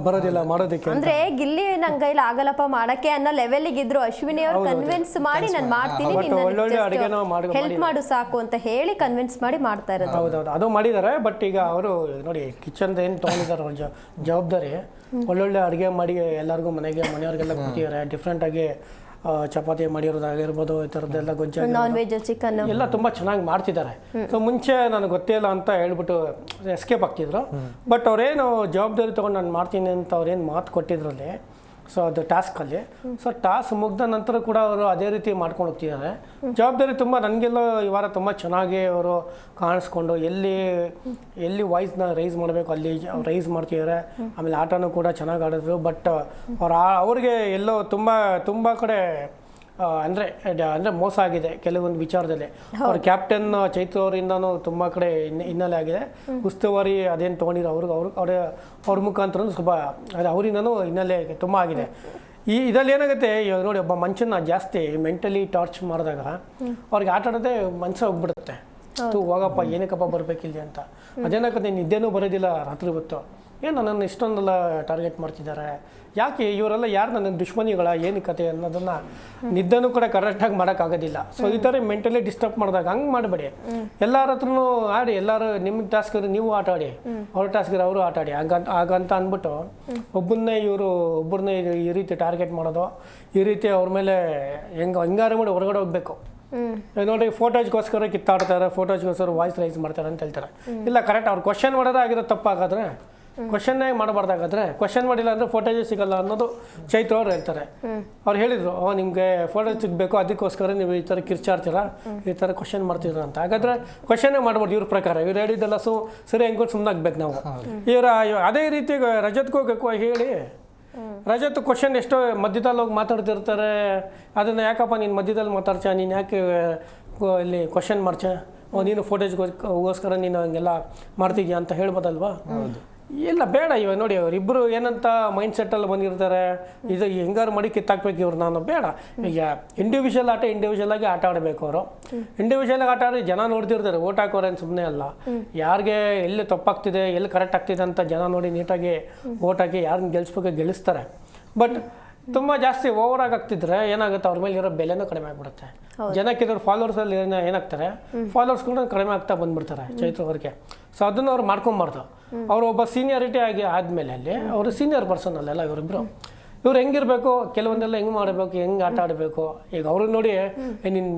ಬರೋದಿಲ್ಲ ಮಾಡೋದಕ್ಕೆ. ಅಂದ್ರೆ ಗಿಲ್ಲಿ ನನ್ ಕೈಲಿ ಆಗಲ್ಲಪ್ಪ ಮಾಡಕ್ಕೆ ಅನ್ನೋ ಲೆವೆಲ್ಗೆ ಇದ್ರು ಅಶ್ವಿನಿ ಅವ್ರು ಕನ್ವಿನ್ಸ್ ಮಾಡಿ ನಾನು ಮಾಡ್ತೀನಿ But ಒಳ್ಳೊಳ್ಳೆ ಅಡ್ಗೆನೂ ಮಾಡಿ- ಹೆಲ್ಪ್ ಮಾಡು ಸಾಕು ಅಂತ ಹೇಳಿ ಕನ್ವಿನ್ಸ್ ಮಾಡಿ ಮಾಡ್ತಾ ಇರೋದು. ಹೌದೌದು ಅದು ಮಾಡಿದ್ದಾರೆ ಬಟ್ ಈಗ ಅವರು ನೋಡಿ ಕಿಚನ್ ಏನು ತಗೊಂಡಿದ್ದಾರೆ ಅವ್ರ ಜವಾಬ್ದಾರಿ ಒಳ್ಳೊಳ್ಳೆ ಅಡುಗೆ ಮಾಡಿ ಎಲ್ಲರಿಗೂ ಮನೆಗೆ ಮನೆಯವ್ರಿಗೆಲ್ಲ ಕೊಡ್ತಿದ್ದಾರೆ ಡಿಫ್ರೆಂಟ್ ಆಗಿ ಆ, ಚಪಾತಿ ಮಾಡಿರೋದಾಗಿರ್ಬೋದು ಈ ಥರದ್ದೆಲ್ಲ ಗೊಂಚ ನಾನ್ ವೆಜ್ ಚಿಕನ್ ಎಲ್ಲ ತುಂಬ ಚೆನ್ನಾಗಿ ಮಾಡ್ತಿದ್ದಾರೆ. ಸೊ ಮುಂಚೆ ನನಗೆ ಗೊತ್ತೇ ಇಲ್ಲ ಅಂತ ಹೇಳ್ಬಿಟ್ಟು ಎಸ್ಕೇಪ್ ಆಗ್ತಿದ್ರು. ಬಟ್ ಅವ್ರೇನು ಜವಾಬ್ದಾರಿ ತೊಗೊಂಡು ನಾನು ಮಾಡ್ತೀನಿ ಅಂತ ಅವ್ರೇನು ಮಾತು ಕೊಟ್ಟಿದ್ರಲ್ಲಿ ಸೊ ಅದು ಟಾಸ್ಕಲ್ಲಿ ಸೊ ಟಾಸ್ಕ್ ಮುಗ್ದ ನಂತರ ಕೂಡ ಅವರು ಅದೇ ರೀತಿ ಮಾಡ್ಕೊಂಡು ಹೋಗ್ತಿದ್ದಾರೆ. ಜವಾಬ್ದಾರಿ ತುಂಬ ನನಗೆಲ್ಲ ಈ ವಾರ ತುಂಬ ಚೆನ್ನಾಗಿ ಅವರು ಕಾಣಿಸ್ಕೊಂಡು ಎಲ್ಲಿ ಎಲ್ಲಿ ವಾಯ್ಸ್ನ ರೈಸ್ ಮಾಡಬೇಕು, ಅಲ್ಲಿ ರೈಸ್ ಮಾಡ್ತಿದ್ದಾರೆ. ಆಮೇಲೆ ಆಟನೂ ಕೂಡ ಚೆನ್ನಾಗಿ ಆಡಿದ್ರು. ಬಟ್ ಅವ್ರು ಅವ್ರಿಗೆ ಎಲ್ಲೋ ತುಂಬ ತುಂಬ ಕಡೆ ಅಂದ್ರೆ ಅಂದರೆ ಮೋಸ ಆಗಿದೆ ಕೆಲವೊಂದು ವಿಚಾರದಲ್ಲಿ. ಅವ್ರ ಕ್ಯಾಪ್ಟನ್ ಚೈತ್ರ ಅವರಿಂದನೂ ತುಂಬಾ ಕಡೆ ಹಿನ್ನೆ- ಹಿನ್ನೆಲೆ ಆಗಿದೆ. ಉಸ್ತುವಾರಿ ಅದೇನು ತೊಗೊಂಡಿರೋ ಅವ್ರಿಗೆ ಅವ್ರ ಅವ್ರ ಅವ್ರ ಮುಖಾಂತರ ಸ್ವಲ್ಪ ಅದು ಅವರಿಂದನೂ ಹಿನ್ನೆಲೆ ತುಂಬ ಆಗಿದೆ. ಈ ಇದರಲ್ಲಿ ಏನಾಗುತ್ತೆ ಇವಾಗ ನೋಡಿ ಒಬ್ಬ ಮನುಷ್ಯನ ಜಾಸ್ತಿ ಮೆಂಟಲಿ ಟಾರ್ಚ್ ಮಾಡಿದಾಗ ಅವ್ರಿಗೆ ಆಟ ಆಡೋದೇ ಮನಸ್ಸು ಹೋಗ್ಬಿಡುತ್ತೆ. ಹೋಗಪ್ಪ ಏನಕ್ಕಪ್ಪ ಬರ್ಬೇಕಿಲ್ಲಿ? ಅಂತ. ಅದೇನಾಗುತ್ತೆ ನಿದ್ದೆನೂ ಬರೋದಿಲ್ಲ ರಾತ್ರಿ ಹೊತ್ತು. ಏನು ನನ್ನನ್ನು ಇಷ್ಟೊಂದೆಲ್ಲ ಟಾರ್ಗೆಟ್ ಮಾಡ್ತಿದ್ದಾರೆ? ಯಾಕೆ ಇವರೆಲ್ಲ ಯಾರು ನನ್ನ ದುಶ್ಮನಿಗಳ? ಏನು ಕತೆ ಅನ್ನೋದನ್ನು ನಿದ್ದೆನೂ ಕೂಡ ಕರೆಕ್ಟಾಗಿ ಮಾಡೋಕ್ಕಾಗೋದಿಲ್ಲ. ಸೊ ಈ ಥರ ಮೆಂಟಲಿ ಡಿಸ್ಟರ್ಬ್ ಮಾಡಿದಾಗ ಹಂಗೆ ಮಾಡಬೇಡಿ. ಎಲ್ಲರ ಹತ್ರನೂ ಆಡಿ ಎಲ್ಲರೂ ನಿಮ್ಮ ಟಾಸ್ಕ್ ನೀವು ಆಟ ಆಡಿ ಅವ್ರ ಟಾಸ್ಕ್ ಅವರು ಆಟ ಆಡಿ. ಹಾಗಂತ ಹಾಗಂತ ಅಂದ್ಬಿಟ್ಟು ಒಬ್ಬನ್ನೇ ಇವರು ಒಬ್ಬರನ್ನೇ ಈ ರೀತಿ ಟಾರ್ಗೆಟ್ ಮಾಡೋದು ಈ ರೀತಿ ಅವ್ರ ಮೇಲೆ ಹೆಂಗೆ ಹೆಂಗಾರು ಮಾಡಿ ಹೊರಗಡೆ ಹೋಗಬೇಕು. ನೋಡಿ ಫೋಟೋಜ್ಗೋಸ್ಕರ ಕಿತ್ತಾಡ್ತಾರೆ ಫೋಟೋಜ್ಗೋಸ್ಕರ ವಾಯ್ಸ್ ರೈಸ್ ಮಾಡ್ತಾರೆ ಅಂತ ಹೇಳ್ತಾರೆ. ಇಲ್ಲ ಕರೆಕ್ಟ್ ಅವ್ರು ಕ್ವಶನ್ ಮಾಡೋದೇ ಆಗಿರೋ ತಪ್ಪಾಗಾದ್ರೆ ಕ್ವಶನ್ನೇ ಮಾಡಬಾರ್ದಾಗಾದ್ರೆ ಕ್ವಶನ್ ಮಾಡಿಲ್ಲ ಅಂದರೆ ಫೋಟೋಜೇ ಸಿಗಲ್ಲ ಅನ್ನೋದು ಚೈತ್ರ ಅವ್ರು ಹೇಳ್ತಾರೆ. ಅವ್ರು ಹೇಳಿದ್ರು ಓ ನಿಮಗೆ ಫೋಟೋ ಸಿಗಬೇಕು ಅದಕ್ಕೋಸ್ಕರ ನೀವು ಈ ಥರ ಕಿರ್ಚಾಡ್ತೀರಾ? ಈ ಥರ ಕ್ವಶನ್ ಮಾಡ್ತೀರಾ? ಅಂತ. ಹಾಗಾದ್ರೆ ಕ್ವಶನ್ನೇ ಮಾಡ್ಬೋದು ಇವ್ರ ಪ್ರಕಾರ. ಇವ್ರು ಹೇಳಿದ್ದೆಲ್ಲ ಸು ಸರಿ ಹೆಂಗೆ ಸುಮ್ಮನೆ ಆಗ್ಬೇಕು ನಾವು ಇವರ ಅದೇ ರೀತಿ ರಜತ್ಗೂ ಕ- ಹೇಳಿ. ರಜತ್ ಕ್ವಶನ್ ಎಷ್ಟೋ ಮಧ್ಯದಲ್ಲಿ ಹೋಗಿ ಮಾತಾಡ್ತಿರ್ತಾರೆ. ಅದನ್ನು ಯಾಕಪ್ಪ ನೀನು ಮಧ್ಯದಲ್ಲಿ ಮಾತಾಡ್ಚ? ನೀನು ಯಾಕೆ ಇಲ್ಲಿ ಕ್ವಶನ್ ಮಾಡ್ಚ? ನೀನು ಫೋಟೇಜ್ಗೋಸ್ಕರ ನೀನು ಹಂಗೆಲ್ಲ ಮಾಡ್ತಿದ್ಯಾ ಅಂತ ಹೇಳ್ಬೋದಲ್ವಾ? ಇಲ್ಲ, ಬೇಡ ಇವಾಗ ನೋಡಿ ಅವರಿಬ್ಬರು ಏನಂತ ಮೈಂಡ್ ಸೆಟ್ಟಲ್ಲಿ ಬಂದಿರ್ತಾರೆ. ಇದು ಹೆಂಗಾರು ಮಾಡಿ ಕಿತ್ತಾಕ್ಬೇಕು ಇವ್ರು, ನಾನು ಬೇಡ. ಈಗ ಇಂಡಿವಿಜುವಲ್ ಆಟ ಇಂಡಿವಿಜುವಲ್ ಆಗಿ ಆಟ ಆಡಬೇಕು ಅವರು. ಇಂಡಿವಿಜುವಲ್ ಆಗಿ ಆಟ ಆಡಿ ಜನ ನೋಡ್ತಿರ್ತಾರೆ, ಓಟ್ ಹಾಕೋರೇನು ಸುಮ್ಮನೆ ಅಲ್ಲ. ಯಾರಿಗೆ ಎಲ್ಲಿ ತಪ್ಪಾಗ್ತಿದೆ, ಎಲ್ಲಿ ಕರೆಕ್ಟ್ ಆಗ್ತಿದೆ ಅಂತ ಜನ ನೋಡಿ ನೀಟಾಗಿ ಓಟ್ ಹಾಕಿ ಯಾರನ್ನ ಗೆಲ್ಸ್ಬೇಕು ಗೆಲ್ಲಿಸ್ತಾರೆ. ಬಟ್ ತುಂಬ ಜಾಸ್ತಿ ಓವರ್ ಆಗಿ ಆಗ್ತಿದ್ರೆ ಏನಾಗುತ್ತೆ? ಅವ್ರ ಮೇಲೆ ಇರೋ ಬೆಲೆನೂ ಕಡಿಮೆ ಆಗ್ಬಿಡುತ್ತೆ. ಜನಕ್ಕೆ ಇದ್ರ ಫಾಲೋವರ್ಸ್ ಅಲ್ಲಿ ಏನ ಏನಾಗ್ತಾರೆ? ಫಾಲೋವರ್ಸ್ ಕೂಡ ಕಡಿಮೆ ಆಗ್ತಾ ಬಂದ್ಬಿಡ್ತಾರೆ ಚೈತ್ರ ಅವ್ರಿಗೆ. ಸೊ ಅದನ್ನ ಅವ್ರು ಮಾಡ್ಕೊಂಬಾರ್ದು. ಅವ್ರು ಒಬ್ಬ ಸೀನಿಯರಿಟಿ ಆಗಿ ಆದ್ಮೇಲೆ ಅಲ್ಲಿ ಅವರು ಸೀನಿಯರ್ ಪರ್ಸನ್ ಅಲ್ಲೆಲ್ಲ ಇವರಿಬ್ರು. ಇವ್ರು ಹೆಂಗಿರ್ಬೇಕು? ಕೆಲವೊಂದೆಲ್ಲ ಹೆಂಗೆ ಮಾಡಬೇಕು? ಹೆಂಗೆ ಆಟ ಆಡಬೇಕು? ಈಗ ಅವ್ರನ್ನ ನೋಡಿ ನೀನು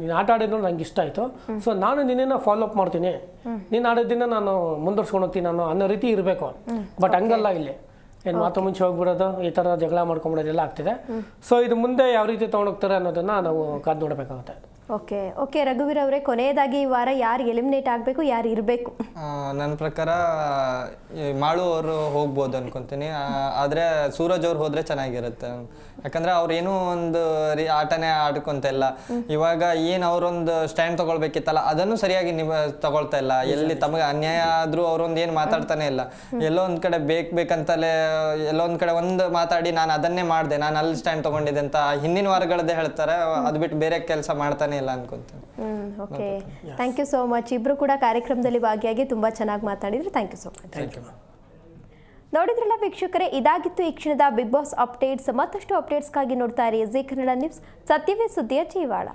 ನೀನು ಆಟ ಆಡಿದ್ರು ನಂಗೆ ಇಷ್ಟ ಆಯಿತು. ಸೊ ನಾನು ನಿನ್ನ ಫಾಲೋ ಅಪ್ ಮಾಡ್ತೀನಿ. ನೀನು ಆಡೋದಿನ ನಾನು ಮುಂದುವರ್ಸ್ಕೊಂಡು ಹೋಗ್ತೀನಿ ನಾನು ಅನ್ನೋ ರೀತಿ ಇರಬೇಕು. ಬಟ್ ಹಂಗಲ್ಲ ಇಲ್ಲಿ. ಏನು ಮಾತು ಮುಂಚೆ ಹೋಗ್ಬಿಡೋದು ಈ ಥರ ಜಗಳ ಮಾಡ್ಕೊಂಬಿಡೋದೆಲ್ಲ ಆಗ್ತಿದೆ. ಸೊ ಇದು ಮುಂದೆ ಯಾವ ರೀತಿ ತೊಗೊಂಡೋಗ್ತಾರೆ ಅನ್ನೋದನ್ನು ನಾವು ಕಾದು ನೋಡಬೇಕಾಗುತ್ತೆ. ಓಕೆ ಓಕೆ, ರಘುವೀರ್ ಅವರೇ, ಕೊನೆಯದಾಗಿ ಈ ವಾರ ಯಾರು ಎಲಿಮಿನೇಟ್ ಆಗಬೇಕು, ಯಾರು ಇರಬೇಕು? ನನ್ನ ಪ್ರಕಾರ ಮಾಳು ಅವರು ಹೋಗ್ಬೋದು ಅನ್ಕೊಂತೀನಿ. ಆದರೆ ಆದ್ರೆ ಸೂರಜ್ ಅವ್ರು ಹೋದರೆ ಚೆನ್ನಾಗಿರುತ್ತೆ. ಯಾಕಂದ್ರೆ ಅವ್ರು ಏನೋ ಒಂದು ರೀ ಆಟನೇ ಆಡ್ಕೊಂತ ಇಲ್ಲ. ಇವಾಗ ಏನು ಅವರೊಂದು ಸ್ಟ್ಯಾಂಡ್ ತಗೊಳ್ಬೇಕಿತ್ತಲ್ಲ, ಅದನ್ನು ಸರಿಯಾಗಿ ನಿಮ್ಮ ತಗೊಳ್ತಾ ಇಲ್ಲ. ಎಲ್ಲಿ ತಮಗೆ ಅನ್ಯಾಯ ಆದ್ರೂ ಅವ್ರೊಂದು ಏನು ಮಾತಾಡ್ತಾನೆ ಇಲ್ಲ. ಎಲ್ಲೋ ಒಂದು ಕಡೆ ಬೇಕು ಬೇಕಂತಲೇ, ಎಲ್ಲೋ ಒಂದು ಕಡೆ ಒಂದು ಮಾತಾಡಿ ನಾನು ಅದನ್ನೇ ಮಾಡಿದೆ, ನಾನು ಅಲ್ಲಿ ಸ್ಟ್ಯಾಂಡ್ ತೊಗೊಂಡಿದ್ದೆ ಅಂತ ಹಿಂದಿನ ವಾರಗಳದ್ದೇ ಹೇಳ್ತಾರೆ, ಅದು ಬಿಟ್ಟು ಬೇರೆ ಕೆಲಸ ಮಾಡ್ತಾನೆ ಇಲ್ಲ ಅನ್ಕೊಂತೀನಿ. ಹ್ಮ್ okay thank you so much ಇಬ್ರು ಕೂಡ ಕಾರ್ಯಕ್ರಮದಲ್ಲಿ ಭಾಗಿಯಾಗಿ ತುಂಬಾ ಚೆನ್ನಾಗಿ ಮಾತಾಡಿದ್ರು. Thank you so much thank you ನೋಡಿದ್ರಲ್ಲ ವೀಕ್ಷಕರೇ ಇದಾಗಿತ್ತು ಈ ಕ್ಷಣದ ಬಿಗ್ ಬಾಸ್ ಅಪ್ಡೇಟ್ಸ್. ಮತ್ತಷ್ಟು ಅಪ್ಡೇಟ್ಸ್ಗಾಗಿ ನೋಡ್ತಾ ಇರಿ. ಜಿ ಕನ್ನಡ ನ್ಯೂಸ್. ಸತ್ಯವೇ ಸುದ್ದಿಯ ಜೀವಾಳ.